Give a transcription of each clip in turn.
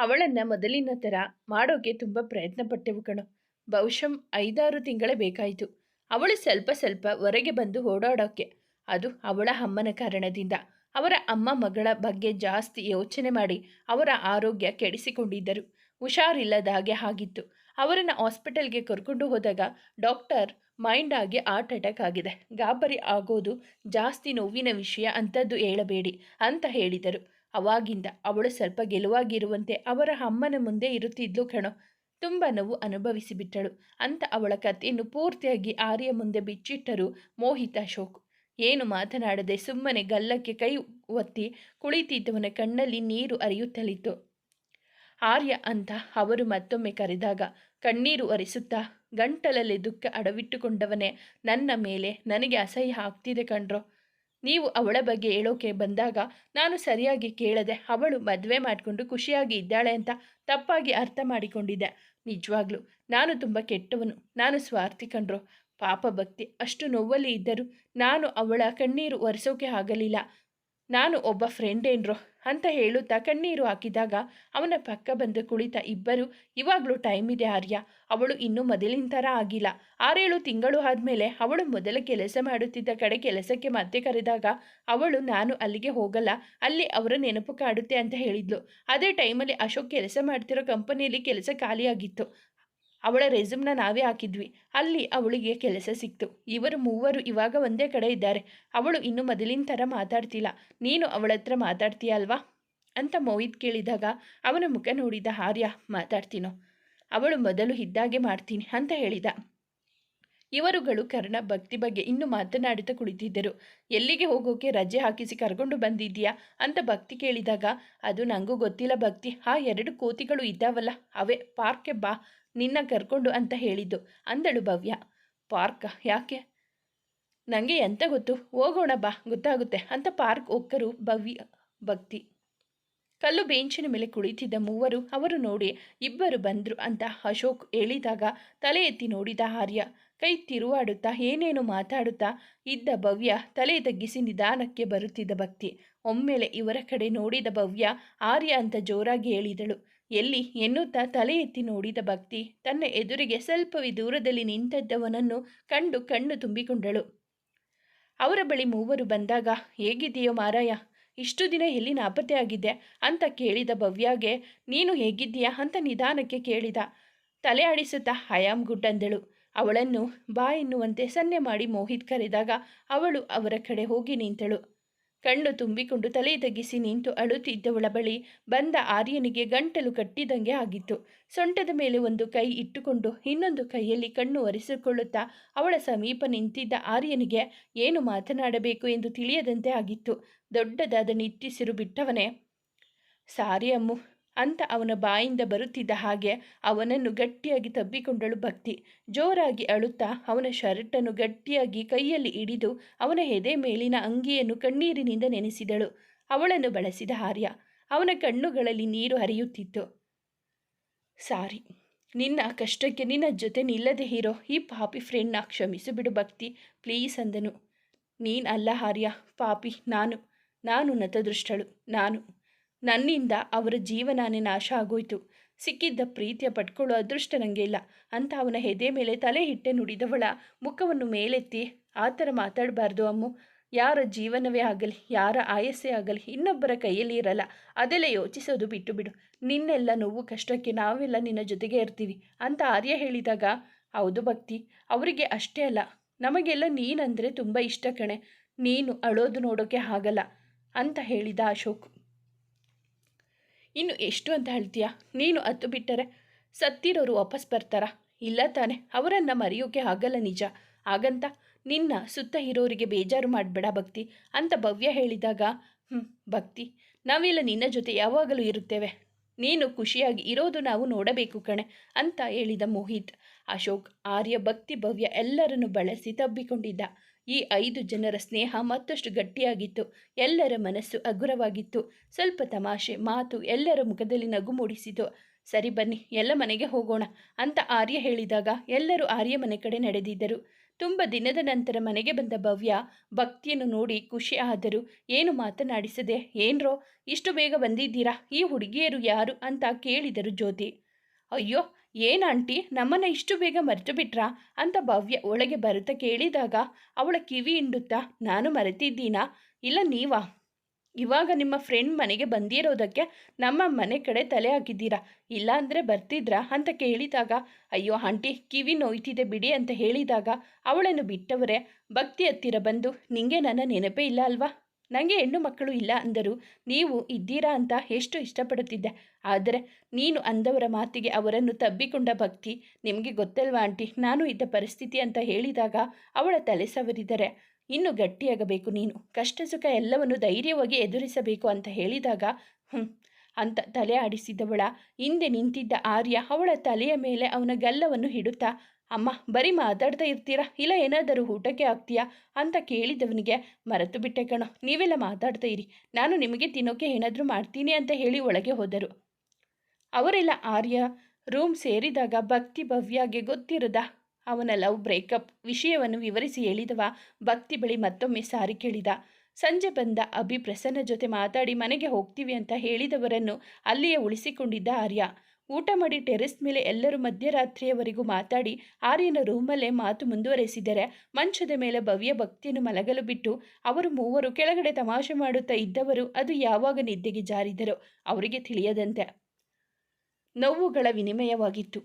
ಅವಳನ್ನು ಮೊದಲಿನ ಥರ ಮಾಡೋಕೆ ತುಂಬ ಪ್ರಯತ್ನ ಪಟ್ಟೆವು ಕಣೋ. ಬಹುಶಃ ಐದಾರು ತಿಂಗಳೇ ಬೇಕಾಯಿತು. ಅವಳು ಸ್ವಲ್ಪ ಸ್ವಲ್ಪ ಹೊರಗೆ ಬಂದು ಓಡಾಡೋಕ್ಕೆ ಅದು ಅವಳ ಅಮ್ಮನ ಕಾರಣದಿಂದ. ಅವರ ಅಮ್ಮ ಮಗಳ ಬಗ್ಗೆ ಜಾಸ್ತಿ ಯೋಚನೆ ಮಾಡಿ ಅವರ ಆರೋಗ್ಯ ಕೆಡಿಸಿಕೊಂಡಿದ್ದರು. ಹುಷಾರಿಲ್ಲದ ಹಾಗೆ ಆಗಿತ್ತು. ಅವರನ್ನು ಹಾಸ್ಪಿಟಲ್ಗೆ ಕರ್ಕೊಂಡು ಹೋದಾಗ ಡಾಕ್ಟರ್ ಮೈಂಡ್ ಆಗಿ ಹಾರ್ಟ್ ಅಟ್ಯಾಕ್ ಆಗಿದೆ. ಗಾಬರಿ ಆಗೋದು ಜಾಸ್ತಿ ನೋವಿನ ವಿಷಯ ಅಂಥದ್ದು ಹೇಳಬೇಡಿ ಅಂತ ಹೇಳಿದರು. ಅವಾಗಿಂದ ಅವಳು ಸ್ವಲ್ಪ ಗೆಲುವಾಗಿರುವಂತೆ ಅವರ ಅಮ್ಮನ ಮುಂದೆ ಇರುತ್ತಿದ್ಲು ಕಣೋ. ತುಂಬ ನೋವು ಅನುಭವಿಸಿಬಿಟ್ಟಳು. ಅಂತ ಅವಳ ಕಥೆಯನ್ನು ಪೂರ್ತಿಯಾಗಿ ಆರ್ಯ ಮುಂದೆ ಬಿಚ್ಚಿಟ್ಟರು ಮೋಹಿತ ಅಶೋಕ್. ಏನು ಮಾತನಾಡದೆ ಸುಮ್ಮನೆ ಗಲ್ಲಕ್ಕೆ ಕೈ ಒತ್ತಿ ಕುಳಿತಿದ್ದವನ ಕಣ್ಣಲ್ಲಿ ನೀರು ಅರಿಯುತ್ತಲಿತ್ತು ಆರ್ಯ ಅಂತ ಅವರು ಮತ್ತೊಮ್ಮೆ ಕರೆದಾಗ, ಕಣ್ಣೀರು ಒರೆಸುತ್ತಾ ಗಂಟಲಲ್ಲಿ ದುಃಖ ಅಡವಿಟ್ಟುಕೊಂಡವನೇ ನನ್ನ ಮೇಲೆ ನನಗೆ ಅಸಹ್ಯ ಆಗ್ತಿದೆ ಕಣ್ರೋ. ನೀವು ಅವಳ ಬಗ್ಗೆ ಹೇಳೋಕೆ ಬಂದಾಗ ನಾನು ಸರಿಯಾಗಿ ಕೇಳದೆ ಅವಳು ಮದುವೆ ಮಾಡಿಕೊಂಡು ಖುಷಿಯಾಗಿ ಇದ್ದಾಳೆ ಅಂತ ತಪ್ಪಾಗಿ ಅರ್ಥ ಮಾಡಿಕೊಂಡಿದ್ದೆ. ನಿಜವಾಗ್ಲೂ ನಾನು ತುಂಬ ಕೆಟ್ಟವನು, ನಾನು ಸ್ವಾರ್ಥಿ ಕಂಡ್ರು ಪಾಪ ಭಕ್ತಿ ಅಷ್ಟು ನೋವಲ್ಲಿ ಇದ್ದರೂ ನಾನು ಅವಳ ಕಣ್ಣೀರು ಒರೆಸೋಕೆ ಆಗಲಿಲ್ಲ. ನಾನು ಒಬ್ಬ ಫ್ರೆಂಡ್ ಏನ್ರೋ ಅಂತ ಹೇಳುತ್ತಾ ಕಣ್ಣೀರು ಹಾಕಿದಾಗ ಅವನ ಪಕ್ಕ ಬಂದು ಕುಳಿತ ಇಬ್ಬರು, ಇವಾಗಲೂ ಟೈಮ್ ಇದೆ ಆರ್ಯ. ಅವಳು ಇನ್ನೂ ಮೊದಲಿನ ಥರ ಆಗಿಲ್ಲ. ಆರೇಳು ತಿಂಗಳು ಆದಮೇಲೆ ಅವಳು ಮೊದಲ ಕೆಲಸ ಮಾಡುತ್ತಿದ್ದ ಕಡೆ ಕೆಲಸಕ್ಕೆ ಮತ್ತೆ ಕರೆದಾಗ ಅವಳು, ನಾನು ಅಲ್ಲಿಗೆ ಹೋಗಲ್ಲ. ಅಲ್ಲಿ ಅವರ ನೆನಪು ಕಾಡುತ್ತೆ ಅಂತ ಹೇಳಿದ್ಲು. ಅದೇ ಟೈಮಲ್ಲಿ ಅಶೋಕ್ ಕೆಲಸ ಮಾಡ್ತಿರೋ ಕಂಪನಿಯಲ್ಲಿ ಕೆಲಸ ಖಾಲಿಯಾಗಿತ್ತು. ಅವಳ ರೆಸ್ಯೂಮ್ನ ನಾವೇ ಹಾಕಿದ್ವಿ. ಅಲ್ಲಿ ಅವಳಿಗೆ ಕೆಲಸ ಸಿಕ್ತು. ಇವರು ಮೂವರು ಇವಾಗ ಒಂದೇ ಕಡೆ ಇದ್ದಾರೆ. ಅವಳು ಇನ್ನು ಮೊದಲಿನ ಥರ ಮಾತಾಡ್ತಿಲ್ಲ. ನೀನು ಅವಳ ಹತ್ರ ಮಾತಾಡ್ತೀಯ ಅಲ್ವಾ? ಅಂತ ಮೋಹಿತ್ ಕೇಳಿದಾಗ ಅವನ ಮುಖ ನೋಡಿದ ಆರ್ಯ, ಮಾತಾಡ್ತೀನೋ? ಅವಳು ಮೊದಲು ಇದ್ದಾಗೆ ಮಾಡ್ತೀನಿ ಅಂತ ಹೇಳಿದ. ಇವರುಗಳು ಕರ್ಣ ಭಕ್ತಿ ಬಗ್ಗೆ ಇನ್ನು ಮಾತನಾಡುತ್ತಾ ಕುಳಿತಿದ್ದರು. ಎಲ್ಲಿಗೆ ಹೋಗೋಕೆ ರಜೆ ಹಾಕಿಸಿ ಕರ್ಕೊಂಡು ಬಂದಿದ್ದೀಯಾ? ಅಂತ ಭಕ್ತಿ ಕೇಳಿದಾಗ, ಅದು ನನಗೂ ಗೊತ್ತಿಲ್ಲ ಭಕ್ತಿ. ಆ ಎರಡು ಕೋತಿಗಳು ಇದ್ದಾವಲ್ಲ, ಅವೇ, ಪಾರ್ಕ್ಗೆ ಬಾ. ನಿನ್ನ ಕರ್ಕೊಂಡು ಅಂತ ಹೇಳಿದ್ದು. ಅಂದಳು ಭವ್ಯ. ಪಾರ್ಕ, ಯಾಕೆ? ನನಗೆ ಎಂತ ಗೊತ್ತು? ಹೋಗೋಣ ಬಾ, ಗೊತ್ತಾಗುತ್ತೆ ಅಂತ ಪಾರ್ಕ್ ಒಕ್ಕರು ಭವ್ಯ, ಭಕ್ತಿ. ಕಲ್ಲು ಬೆಂಚಿನ ಮೇಲೆ ಕುಳಿತಿದ್ದ ಮೂವರು ಅವರು ನೋಡಿ ಇಬ್ಬರು ಬಂದರು ಅಂತ ಅಶೋಕ್ ಹೇಳಿದಾಗ ತಲೆ ಎತ್ತಿ ನೋಡಿದ ಆರ್ಯ. ಕೈ ತಿರುವಾಡುತ್ತಾ ಏನೇನು ಮಾತಾಡುತ್ತಾ ಇದ್ದ ಭವ್ಯ ತಲೆ ತಗ್ಗಿಸಿ ನಿಧಾನಕ್ಕೆ ಬರುತ್ತಿದ್ದ ಭಕ್ತಿ. ಒಮ್ಮೆಲೆ ಇವರ ಕಡೆ ನೋಡಿದ ಭವ್ಯ ಆರ್ಯ ಅಂತ ಜೋರಾಗಿ ಹೇಳಿದಳು. ಎಲ್ಲಿ ಎನ್ನುತ್ತಾ ತಲೆ ಎತ್ತಿ ನೋಡಿದ ಭಕ್ತಿ ತನ್ನ ಎದುರಿಗೆ ಸ್ವಲ್ಪವೇ ದೂರದಲ್ಲಿ ನಿಂತದ್ದವನನ್ನು ಕಂಡು ಕಣ್ಣು ತುಂಬಿಕೊಂಡಳು. ಅವರ ಬಳಿ ಮೂವರು ಬಂದಾಗ ಹೇಗಿದೆಯೋ ಮಾರಾಯ, ಇಷ್ಟು ದಿನ ಎಲ್ಲಿ ನಾಪತ್ತೆಯಾಗಿದ್ದೆ ಅಂತ ಕೇಳಿದ ಭವ್ಯಾಗೆ, ನೀನು ಹೇಗಿದ್ದೀಯಾ ಅಂತ ನಿಧಾನಕ್ಕೆ ಕೇಳಿದ. ತಲೆ ಆಡಿಸುತ್ತಾ ಹಯಾಮ್ ಗುಡ್ ಅಂದಳು ಅವಳನ್ನು ಬಾ ಎನ್ನುವಂತೆ ಸನ್ನೆ ಮಾಡಿ ಮೋಹಿತ್ ಕರೆದಾಗ ಅವಳು ಅವರ ಕಡೆ ಹೋಗಿ ನಿಂತಳು. ಕಣ್ಣು ತುಂಬಿಕೊಂಡು ತಲೆ ತಗ್ಗಿಸಿ ನಿಂತು ಅಳುತ್ತಿದ್ದವಳ ಬಳಿ ಬಂದ ಆರ್ಯನಿಗೆ ಗಂಟಲು ಕಟ್ಟಿದಂಗೆ ಆಗಿತ್ತು. ಸೊಂಟದ ಮೇಲೆ ಒಂದು ಕೈ ಇಟ್ಟುಕೊಂಡು ಇನ್ನೊಂದು ಕೈಯಲ್ಲಿ ಕಣ್ಣು ಒರೆಸಿಕೊಳ್ಳುತ್ತಾ ಅವಳ ಸಮೀಪ ನಿಂತಿದ್ದ ಆರ್ಯನಿಗೆ ಏನು ಮಾತನಾಡಬೇಕು ಎಂದು ತಿಳಿಯದಂತೆ ಆಗಿತ್ತು. ದೊಡ್ಡದಾದ ನಿಟ್ಟಿಸಿರು ಬಿಟ್ಟವನೇ, ಸಾರಿ ಅಮ್ಮು ಅಂತ ಅವನ ಬಾಯಿಂದ ಬರುತ್ತಿದ್ದ ಹಾಗೆ ಅವನನ್ನು ಗಟ್ಟಿಯಾಗಿ ತಬ್ಬಿಕೊಂಡಳು ಭಕ್ತಿ. ಜೋರಾಗಿ ಅಳುತ್ತಾ ಅವನ ಶರ್ಟನ್ನು ಗಟ್ಟಿಯಾಗಿ ಕೈಯಲ್ಲಿ ಹಿಡಿದು ಅವನ ಎದೆ ಮೇಲಿನ ಅಂಗಿಯನ್ನು ಕಣ್ಣೀರಿನಿಂದ ನೆನೆಸಿದಳು. ಅವಳನ್ನು ಬಳಸಿದ ಆರ್ಯ. ಅವನ ಕಣ್ಣುಗಳಲ್ಲಿ ನೀರು ಹರಿಯುತ್ತಿತ್ತು. ಸಾರಿ, ನಿನ್ನ ಕಷ್ಟಕ್ಕೆ ನಿನ್ನ ಜೊತೆ ನಿಲ್ಲದೆ ಇರೋ ಈ ಪಾಪಿ ಫ್ರೆಂಡ್ನ ಕ್ಷಮಿಸು ಬಿಡು ಭಕ್ತಿ ಪ್ಲೀಸ್ ಅಂದನು. ನೀನು ಅಲ್ಲ ಆರ್ಯ, ಪಾಪಿ, ನಾನು. ನಾನು ನತದೃಷ್ಟಳು, ನಾನು. ನನ್ನಿಂದ ಅವರ ಜೀವನಾನೇ ನಾಶ ಆಗೋಯ್ತು. ಸಿಕ್ಕಿದ್ದ ಪ್ರೀತಿಯ ಪಟ್ಕೊಳ್ಳೋ ಅದೃಷ್ಟ ನನಗೆ ಇಲ್ಲ ಅಂತ ಅವನ ಹೆದೆ ಮೇಲೆ ತಲೆ ಹಿಟ್ಟೆ ನುಡಿದವಳ ಮುಖವನ್ನು ಮೇಲೆತ್ತಿ ಆ ಥರ ಮಾತಾಡಬಾರ್ದು ಅಮ್ಮು. ಯಾರ ಜೀವನವೇ ಆಗಲಿ, ಯಾರ ಆಯಸ್ಸೇ ಆಗಲಿ, ಇನ್ನೊಬ್ಬರ ಕೈಯಲ್ಲಿ ಇರಲ್ಲ. ಅದೆಲ್ಲ ಯೋಚಿಸೋದು ಬಿಟ್ಟು ಬಿಡು. ನಿನ್ನೆಲ್ಲ ನೋವು, ಕಷ್ಟಕ್ಕೆ ನಾವೆಲ್ಲ ನಿನ್ನ ಜೊತೆಗೆ ಇರ್ತೀವಿ ಅಂತ ಆರ್ಯ ಹೇಳಿದಾಗ, ಹೌದು ಭಕ್ತಿ. ಅವರಿಗೆ ಅಷ್ಟೇ ಅಲ್ಲ. ನಮಗೆಲ್ಲ ನೀನಂದರೆ ತುಂಬ ಇಷ್ಟ ಕಣೆ. ನೀನು ಅಳೋದು ನೋಡೋಕ್ಕೆ ಆಗಲ್ಲ ಅಂತ ಹೇಳಿದ ಅಶೋಕ್. ಇನ್ನು ಎಷ್ಟು ಅಂತ ಹೇಳ್ತೀಯ? ನೀನು ಹತ್ತು ಬಿಟ್ಟರೆ ಸತ್ತಿರೋರು ವಾಪಸ್ ಬರ್ತಾರಾ? ಇಲ್ಲ ತಾನೆ, ಅವರನ್ನು ಮರೆಯೋಕೆ ಆಗಲ್ಲ ನಿಜ. ಹಾಗಂತ ನಿನ್ನ ಸುತ್ತ ಇರೋರಿಗೆ ಬೇಜಾರು ಮಾಡಬೇಡ ಭಕ್ತಿ ಅಂತ ಭವ್ಯ ಹೇಳಿದಾಗ ಹ್ಞೂ ಭಕ್ತಿ, ನಾವೆಲ್ಲ ನಿನ್ನ ಜೊತೆ ಯಾವಾಗಲೂ ಇರುತ್ತೇವೆ. ನೀನು ಖುಷಿಯಾಗಿ ಇರೋದು ನಾವು ನೋಡಬೇಕು ಕಣೆ, ಅಂತ ಹೇಳಿದ ಮೋಹಿತ್. ಅಶೋಕ್, ಆರ್ಯ, ಭಕ್ತಿ, ಭವ್ಯ ಎಲ್ಲರನ್ನು ಬಳಸಿ ತಬ್ಬಿಕೊಂಡಿದ್ದ. ಈ ಐದು ಜನರ ಸ್ನೇಹ ಮತ್ತಷ್ಟು ಗಟ್ಟಿಯಾಗಿತ್ತು. ಎಲ್ಲರ ಮನಸ್ಸು ಹಗುರವಾಗಿತ್ತು. ಸ್ವಲ್ಪ ತಮಾಷೆ, ಮಾತು ಎಲ್ಲರ ಮುಖದಲ್ಲಿ ನಗು ಮೂಡಿಸಿತು. ಸರಿ ಬನ್ನಿ, ಎಲ್ಲ ಮನೆಗೆ ಹೋಗೋಣ ಅಂತ ಆರ್ಯ ಹೇಳಿದಾಗ ಎಲ್ಲರೂ ಆರ್ಯ ಮನೆ ಕಡೆ ನಡೆದಿದ್ದರು. ತುಂಬ ದಿನದ ನಂತರ ಮನೆಗೆ ಬಂದ ಭವ್ಯ ಭಕ್ತಿಯನ್ನು ನೋಡಿ ಖುಷಿ ಆದರೂ. ಏನು ಮಾತನಾಡಿಸದೆ, ಏನ್ರೋ, ಇಷ್ಟು ಬೇಗ ಬಂದಿದ್ದೀರಾ? ಈ ಹುಡುಗಿಯರು ಯಾರು ಅಂತ ಕೇಳಿದರು ಜ್ಯೋತಿ. ಅಯ್ಯೋ ಏನು ಆಂಟಿ, ನಮ್ಮನ್ನು ಇಷ್ಟು ಬೇಗ ಮರೆತು ಬಿಟ್ರಾ? ಅಂತ ಭವ್ಯ ಒಳಗೆ ಬರುತ್ತಾ ಕೇಳಿದಾಗ, ಅವಳ ಕಿವಿ ಹಿಂಡುತ್ತಾ, ನಾನು ಮರೆತಿದ್ದೀನಾ? ಇಲ್ಲ, ನೀವಾ? ಇವಾಗ ನಿಮ್ಮ ಫ್ರೆಂಡ್ ಮನೆಗೆ ಬಂದಿರೋದಕ್ಕೆ ನಮ್ಮ ಮನೆ ಕಡೆ ತಲೆ ಹಾಕಿದ್ದೀರಾ? ಇಲ್ಲ ಅಂದರೆ ಬರ್ತಿದ್ರಾ? ಅಂತ ಕೇಳಿದಾಗ, ಅಯ್ಯೋ ಆಂಟಿ, ಕಿವಿ ನೋಯ್ತಿದೆ ಬಿಡಿ ಅಂತ ಹೇಳಿದಾಗ, ಅವಳನ್ನು ಬಿಟ್ಟವರೇ? ಭಕ್ತಿ ಹತ್ತಿರ ಬಂದು ನಿಂಗೆ ನನ್ನ ನೆನಪೇ ಇಲ್ಲ ಅಲ್ವಾ? ನನಗೆ ಹೆಣ್ಣು ಮಕ್ಕಳು ಇಲ್ಲ ಅಂದರು ನೀವು ಇದ್ದೀರಾ ಅಂತ ಎಷ್ಟು ಇಷ್ಟಪಡುತ್ತಿದ್ದೆ. ಆದರೆ ನೀನು ಅಂದವರ ಮಾತಿಗೆ ಅವರನ್ನು ತಬ್ಬಿಕೊಂಡ ಭಕ್ತಿ ನಿಮಗೆ ಗೊತ್ತಲ್ವಾ ಆಂಟಿ? ನಾನು ಇದ್ದ ಪರಿಸ್ಥಿತಿ ಅಂತ ಹೇಳಿದಾಗ ಅವಳ ತಲೆ ಸವರಿದರೆ ಇನ್ನು ಗಟ್ಟಿಯಾಗಬೇಕು ನೀನು. ಕಷ್ಟ ಸುಖ ಎಲ್ಲವನ್ನು ಧೈರ್ಯವಾಗಿ ಎದುರಿಸಬೇಕು ಅಂತ ಹೇಳಿದಾಗ ಹ್ಞೂ ಅಂತ ತಲೆ ಆಡಿಸಿದವಳ ಹಿಂದೆ ನಿಂತಿದ್ದ ಆರ್ಯ ಅವಳ ತಲೆಯ ಮೇಲೆ ಅವನ ಗಲ್ಲವನ್ನು ಹಿಡುತ್ತಾ ಅಮ್ಮ, ಬರೀ ಮಾತಾಡ್ತಾ ಇರ್ತೀರಾ? ಇಲ್ಲ ಏನಾದರೂ ಊಟಕ್ಕೆ ಆಗ್ತೀಯಾ? ಅಂತ ಕೇಳಿದವನಿಗೆ ಮರೆತು ಬಿಟ್ಟೆ ಕಣೋ, ನೀವೆಲ್ಲ ಮಾತಾಡ್ತಾ ಇರಿ. ನಾನು ನಿಮಗೆ ತಿನ್ನೋಕೆ ಏನಾದರೂ ಮಾಡ್ತೀನಿ ಅಂತ ಹೇಳಿ ಒಳಗೆ ಹೋದರು. ಅವರೆಲ್ಲ ಆರ್ಯ, ರೂಮ್ ಸೇರಿದಾಗ ಭಕ್ತಿ ಭವ್ಯಾಗೆ ಗೊತ್ತಿರದ ಅವನ ಲವ್ ಬ್ರೇಕಪ್ ವಿಷಯವನ್ನು ವಿವರಿಸಿ ಹೇಳಿದವ ಭಕ್ತಿ ಬಳಿ ಮತ್ತೊಮ್ಮೆ ಸಾರಿ ಕೇಳಿದ. ಸಂಜೆ ಬಂದ ಅಭಿ ಪ್ರಸನ್ನ ಜೊತೆ ಮಾತಾಡಿ ಮನೆಗೆ ಹೋಗ್ತೀವಿ ಅಂತ ಹೇಳಿದವರನ್ನು ಅಲ್ಲಿಯೇ ಉಳಿಸಿಕೊಂಡಿದ್ದ ಆರ್ಯ. ಊಟ ಮಾಡಿ ಟೆರೆಸ್ ಮೇಲೆ ಎಲ್ಲರೂ ಮಧ್ಯರಾತ್ರಿಯವರೆಗೂ ಮಾತಾಡಿ ಆರ್ಯನ ರೂಮಲ್ಲೇ ಮಾತು ಮುಂದುವರೆಸಿದರೆ ಮಂಚದ ಮೇಲೆ ಭವ್ಯ ಭಕ್ತಿಯನ್ನು ಮಲಗಲು ಬಿಟ್ಟು ಅವರು ಮೂವರು ಕೆಳಗಡೆ ತಮಾಷೆ ಮಾಡುತ್ತಾ ಇದ್ದವರು ಅದು ಯಾವಾಗ ನಿದ್ದೆಗೆ ಜಾರಿದರೋ ಅವರಿಗೆ ತಿಳಿಯದಂತೆ. ನೋವುಗಳ ವಿನಿಮಯವಾಗಿತ್ತು.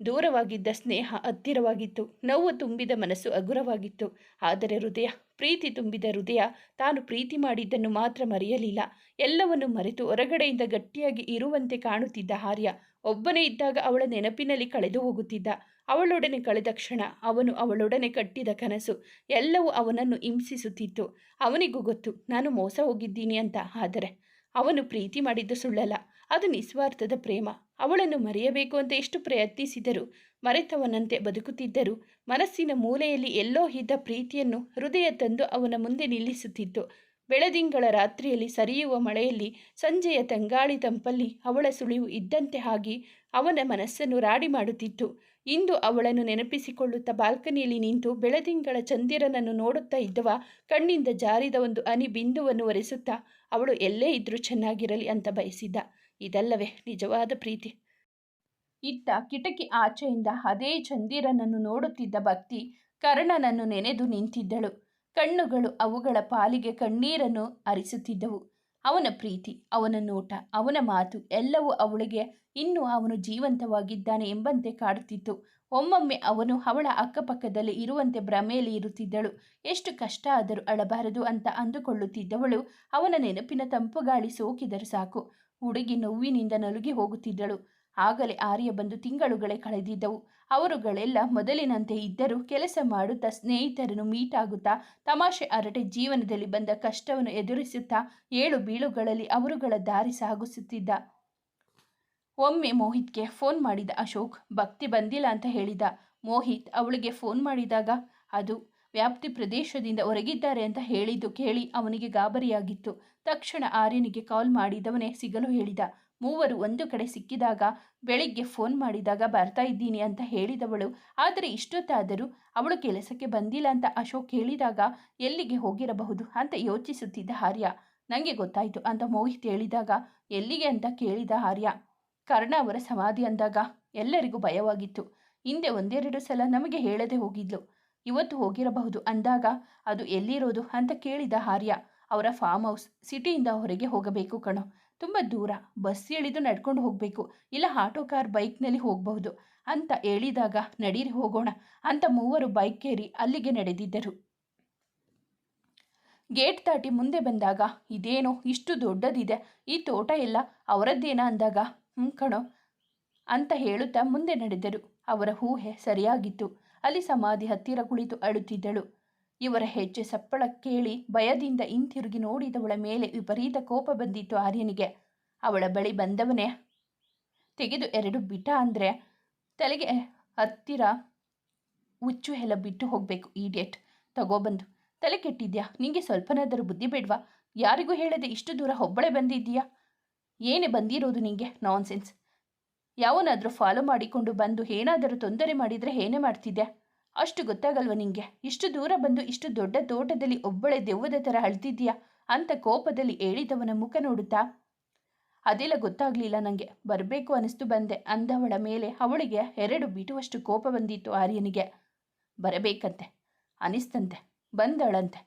ದೂರವಾಗಿದ್ದ ಸ್ನೇಹ ಹತ್ತಿರವಾಗಿತ್ತು. ನೋವು ತುಂಬಿದ ಮನಸ್ಸು ಹಗುರವಾಗಿತ್ತು. ಆದರೆ ಹೃದಯ, ಪ್ರೀತಿ ತುಂಬಿದ ಹೃದಯ ತಾನು ಪ್ರೀತಿ ಮಾಡಿದ್ದನ್ನು ಮಾತ್ರ ಮರೆಯಲಿಲ್ಲ. ಎಲ್ಲವನ್ನು ಮರೆತು ಹೊರಗಡೆಯಿಂದ ಗಟ್ಟಿಯಾಗಿ ಇರುವಂತೆ ಕಾಣುತ್ತಿದ್ದ ಆರ್ಯ ಒಬ್ಬನೇ ಇದ್ದಾಗ ಅವಳ ನೆನಪಿನಲ್ಲಿ ಕಳೆದು ಹೋಗುತ್ತಿದ್ದ. ಅವಳೊಡನೆ ಕಳೆದ ಕ್ಷಣ ಅವನು ಅವಳೊಡನೆ ಕಟ್ಟಿದ ಕನಸು. ಎಲ್ಲವೂ ಅವನನ್ನು ಹಿಂಸಿಸುತ್ತಿತ್ತು. ಅವನಿಗೂ ಗೊತ್ತು, ನಾನು ಮೋಸ ಹೋಗಿದ್ದೀನಿ ಅಂತ. ಆದರೆ ಅವನು ಪ್ರೀತಿ ಮಾಡಿದ್ದು ಸುಳ್ಳಲ್ಲ. ಅದು ನಿಸ್ವಾರ್ಥದ ಪ್ರೇಮ. ಅವಳನ್ನು ಮರೆಯಬೇಕು ಅಂತ ಎಷ್ಟು ಪ್ರಯತ್ನಿಸಿದರೂ, ಮರೆತವನಂತೆ ಬದುಕುತ್ತಿದ್ದರು, ಮನಸ್ಸಿನ ಮೂಲೆಯಲ್ಲಿ ಎಲ್ಲೋ ಇದ್ದ ಪ್ರೀತಿಯನ್ನು ಹೃದಯ ತಂದು ಅವನ ಮುಂದೆ ನಿಲ್ಲಿಸುತ್ತಿತ್ತು. ಬೆಳದಿಂಗಳ ರಾತ್ರಿಯಲ್ಲಿ ಸರಿಯುವ ಮಳೆಯಲ್ಲಿ ಸಂಜೆಯ ತಂಗಾಳಿ ತಂಪಲ್ಲಿ ಅವಳ ಸುಳಿವು ಇದ್ದಂತೆ ಆಗಿ ಅವನ ಮನಸ್ಸನ್ನು ರಾಡಿ ಮಾಡುತ್ತಿತ್ತು. ಇಂದು ಅವಳನ್ನು ನೆನಪಿಸಿಕೊಳ್ಳುತ್ತಾ ಬಾಲ್ಕನಿಯಲ್ಲಿ ನಿಂತು ಬೆಳದಿಂಗಳ ಚಂದಿರನನ್ನು ನೋಡುತ್ತಾ ಇದ್ದವ ಕಣ್ಣಿಂದ ಜಾರಿದ ಒಂದು ಅನಿ ಬಿಂದುವನ್ನು ಒರೆಸುತ್ತಾ ಅವಳು ಎಲ್ಲೇ ಇದ್ರೂ ಚೆನ್ನಾಗಿರಲಿ ಅಂತ ಬಯಸಿದ್ದ. ಇದಲ್ಲವೇ ನಿಜವಾದ ಪ್ರೀತಿ. ಇತ್ತ ಕಿಟಕಿ ಆಚೆಯಿಂದ ಅದೇ ಚಂದಿರನನ್ನು ನೋಡುತ್ತಿದ್ದ ಭಕ್ತಿ ಕರ್ಣನನ್ನು ನೆನೆದು ನಿಂತಿದ್ದಳು. ಕಣ್ಣುಗಳು ಅವುಗಳ ಪಾಲಿಗೆ ಕಣ್ಣೀರನ್ನು ಅರಿಸುತ್ತಿದ್ದವು. ಅವನ ಪ್ರೀತಿ, ಅವನ ನೋಟ, ಅವನ ಮಾತು ಎಲ್ಲವೂ ಅವಳಿಗೆ ಇನ್ನೂ ಅವನು ಜೀವಂತವಾಗಿದ್ದಾನೆ ಎಂಬಂತೆ ಕಾಡುತ್ತಿತ್ತು. ಒಮ್ಮೊಮ್ಮೆ ಅವನು ಅವಳ ಅಕ್ಕಪಕ್ಕದಲ್ಲಿ ಇರುವಂತೆ ಭ್ರಮೆಯಲ್ಲಿ ಇರುತ್ತಿದ್ದಳು. ಎಷ್ಟು ಕಷ್ಟ ಆದರೂ ಅಳಬಾರದು ಅಂತ ಅಂದುಕೊಳ್ಳುತ್ತಿದ್ದವಳು. ಅವನ ನೆನಪಿನ ತಂಪು ಗಾಳಿ ಸೋಕಿದರೂ ಸಾಕು. ಹುಡುಗಿ ನೋವಿನಿಂದ ನಲುಗಿ ಹೋಗುತ್ತಿದ್ದಳು. ಆಗಲೇ ಆರ್ಯ ಬಂದು ತಿಂಗಳುಗಳೇ ಕಳೆದಿದ್ದವು. ಅವರುಗಳೆಲ್ಲ ಮೊದಲಿನಂತೆ ಇದ್ದರೂ ಕೆಲಸ ಮಾಡುತ್ತಾ ಸ್ನೇಹಿತರನ್ನು ಮೀಟ್ ಆಗುತ್ತಾ ತಮಾಷೆ ಅರಟೆ ಜೀವನದಲ್ಲಿ ಬಂದ ಕಷ್ಟವನ್ನು ಎದುರಿಸುತ್ತಾ ಏಳು ಬೀಳುಗಳಲ್ಲಿ ಅವರುಗಳ ದಾರಿ ಸಾಗಿಸುತ್ತಿದ್ದ. ಒಮ್ಮೆ ಮೋಹಿತ್ಗೆ ಫೋನ್ ಮಾಡಿದ ಅಶೋಕ್, ಭಕ್ತಿ ಬಂದಿಲ್ಲ ಅಂತ ಹೇಳಿದ. ಮೋಹಿತ್ ಅವಳಿಗೆ ಫೋನ್ ಮಾಡಿದಾಗ, ಅದು ವ್ಯಾಪ್ತಿ ಪ್ರದೇಶದಿಂದ ಹೊರಗಿದ್ದಾರೆ ಅಂತ ಹೇಳಿದ್ದು ಕೇಳಿ ಅವನಿಗೆ ಗಾಬರಿಯಾಗಿತ್ತು. ತಕ್ಷಣ ಆರ್ಯನಿಗೆ ಕಾಲ್ ಮಾಡಿದವನೇ ಸಿಗಲು ಹೇಳಿದ. ಮೂವರು ಒಂದು ಕಡೆ ಸಿಕ್ಕಿದಾಗ ಬೆಳಿಗ್ಗೆ ಫೋನ್ ಮಾಡಿದಾಗ ಬರ್ತಾ ಇದ್ದೀನಿ ಅಂತ ಹೇಳಿದವಳು. ಆದರೆ ಇಷ್ಟೊತ್ತಾದರೂ ಅವಳು ಕೆಲಸಕ್ಕೆ ಬಂದಿಲ್ಲ ಅಂತ ಅಶೋಕ್ ಹೇಳಿದಾಗ ಎಲ್ಲಿಗೆ ಹೋಗಿರಬಹುದು ಅಂತ ಯೋಚಿಸುತ್ತಿದ್ದ ಆರ್ಯ. ನನಗೆ ಗೊತ್ತಾಯಿತು ಅಂತ ಮೋಹಿತ್ ಹೇಳಿದಾಗ, ಎಲ್ಲಿಗೆ ಅಂತ ಕೇಳಿದ ಆರ್ಯ. ಕರ್ಣ ಅವರ ಸಮಾಧಿ ಅಂದಾಗ ಎಲ್ಲರಿಗೂ ಭಯವಾಗಿತ್ತು. ಹಿಂದೆ ಒಂದೆರಡು ಸಲ ನಮಗೆ ಹೇಳದೆ ಹೋಗಿದ್ಲು. ಇವತ್ತು ಹೋಗಿರಬಹುದು ಅಂದಾಗ, ಅದು ಎಲ್ಲಿರೋದು ಅಂತ ಕೇಳಿದ ಆರ್ಯ. ಅವರ ಫಾರ್ಮ್ ಹೌಸ್ ಸಿಟಿಯಿಂದ ಹೊರಗೆ ಹೋಗಬೇಕು ಕಣೋ. ತುಂಬ ದೂರ. ಬಸ್ ಇಳಿದು ನಡ್ಕೊಂಡು ಹೋಗಬೇಕು. ಇಲ್ಲ ಆಟೋ ಕಾರ್ ಬೈಕ್ನಲ್ಲಿ ಹೋಗಬಹುದು. ಅಂತ ಹೇಳಿದಾಗ, ನಡೀರಿ ಹೋಗೋಣ ಅಂತ ಮೂವರು ಬೈಕ್ ಏರಿ ಅಲ್ಲಿಗೆ ನಡೆದಿದ್ದರು. ಗೇಟ್ ದಾಟಿ ಮುಂದೆ ಬಂದಾಗ, ಇದೇನೋ ಇಷ್ಟು ದೊಡ್ಡದಿದೆ. ಈ ತೋಟ ಎಲ್ಲ ಅವರದ್ದೇನ ಅಂದಾಗ ಹ್ಞೂ ಕಣೋ ಅಂತ ಹೇಳುತ್ತಾ ಮುಂದೆ ನಡೆದರು. ಅವರ ಊಹೆ ಸರಿಯಾಗಿತ್ತು. ಅಲ್ಲಿ ಸಮಾಧಿ ಹತ್ತಿರ ಕುಳಿತು ಅಳುತ್ತಿದ್ದಳು. ಇವರ ಹೆಜ್ಜೆ ಸಪ್ಪಳ ಕೇಳಿ ಭಯದಿಂದ ಹಿಂತಿರುಗಿ ನೋಡಿದವಳ ಮೇಲೆ ವಿಪರೀತ ಕೋಪ ಬಂದಿತ್ತು ಆರ್ಯನಿಗೆ. ಅವಳ ಬಳಿ ಬಂದವನೇ, ತೆಗೆದು ಎರಡು ಬಿಟ ಅಂದರೆ ತಲೆಗೆ ಹತ್ತಿರ ಹುಚ್ಚು ಎಲ್ಲ ಬಿಟ್ಟು ಹೋಗಬೇಕು ಈಡಿಯಟ್ ತಗೋಬಂದು ತಲೆ ಕೆಟ್ಟಿದ್ಯಾ? ನಿಂಗೆ ಸ್ವಲ್ಪನಾದರೂ ಬುದ್ಧಿ ಬೇಡ್ವಾ? ಯಾರಿಗೂ ಹೇಳದೆ ಇಷ್ಟು ದೂರ ಒಬ್ಬಳೆ ಬಂದಿದ್ದೀಯಾ? ಏನೇ ಬಂದಿರೋದು ನಿಂಗೆ? ನಾನ್ಸೆನ್ಸ್. ಯಾವನಾದರೂ ಫಾಲೋ ಮಾಡಿಕೊಂಡು ಬಂದು ಏನಾದರೂ ತೊಂದರೆ ಮಾಡಿದರೆ ಏನೇ ಮಾಡ್ತಿದ್ದೆ ಅಷ್ಟು ಗೊತ್ತಾಗಲ್ವ ನಿಂಗೆ? ಇಷ್ಟು ದೂರ ಬಂದು ಇಷ್ಟು ದೊಡ್ಡ ತೋಟದಲ್ಲಿ ಒಬ್ಬಳೆ ದೆವ್ವದ ಥರ ಅಳ್ತಿದ್ದೀಯಾ ಅಂತ ಕೋಪದಲ್ಲಿ ಹೇಳಿದವನ ಮುಖ ನೋಡುತ್ತಾ? ಅದೆಲ್ಲ ಗೊತ್ತಾಗ್ಲಿಲ್ಲ ನನಗೆ ಬರಬೇಕು ಅನಿಸ್ತು ಬಂದೆ. ಅಂದವಳ ಮೇಲೆ ಅವಳಿಗೆ ಎರಡು ಬಿಟುವಷ್ಟು ಕೋಪ ಬಂದಿತ್ತು ಆರ್ಯನಿಗೆ. ಬರಬೇಕಂತೆ. ಅನಿಸ್ತಂತೆ. ಬಂದಳಂತೆ.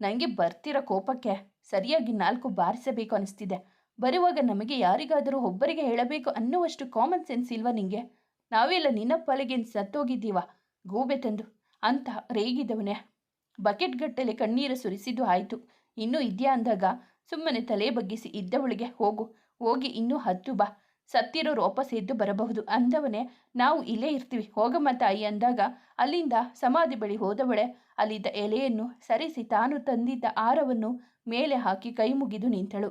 ನನಗೆ ಬರ್ತಿರೋ ಕೋಪಕ್ಕೆ ಸರಿಯಾಗಿ ನಾಲ್ಕು ಬಾರಿಸಬೇಕು ಅನಿಸ್ತಿದೆ. ಬರುವಾಗ ನಮಗೆ ಯಾರಿಗಾದರೂ ಒಬ್ಬರಿಗೆ ಹೇಳಬೇಕು ಅನ್ನುವಷ್ಟು ಕಾಮನ್ ಸೆನ್ಸ್ ಇಲ್ವಾ ನಿಂಗೆ? ನಾವೆಲ್ಲ ನಿನ್ನ ಪಾಲಿಗೆ ಸತ್ತೋಗಿದ್ದೀವ? ಗೂಬೆ ತಂದು ಅಂತ ರೇಗಿದವನೇ. ಬಕೆಟ್ಗಟ್ಟಲೆ ಕಣ್ಣೀರು ಸುರಿಸಿದ್ದು ಆಯಿತು. ಇನ್ನೂ ಇದೆಯಾ ಅಂದಾಗ? ಸುಮ್ಮನೆ ತಲೆ ಬಗ್ಗಿಸಿ ಇದ್ದವಳಿಗೆ ಹೋಗು. ಹೋಗಿ ಇನ್ನೂ ಹತ್ತು ಬಾ. ಸತ್ತಿರೋರು ವಾಪಸ್ ಎದ್ದು ಬರಬಹುದು. ಅಂದವನೇ, ನಾವು ಇಲ್ಲೇ ಇರ್ತೀವಿ. ಹೋಗಮ್ಮ ತಾಯಿ ಅಂದಾಗ, ಅಲ್ಲಿಂದ ಸಮಾಧಿ ಬಳಿ ಹೋದವಳೆ. ಅಲ್ಲಿದ್ದ ಎಲೆಯನ್ನು ಸರಿಸಿ ತಾನು ತಂದಿದ್ದ ಆರವನ್ನು ಮೇಲೆ ಹಾಕಿ ಕೈ ಮುಗಿದು ನಿಂತಳು.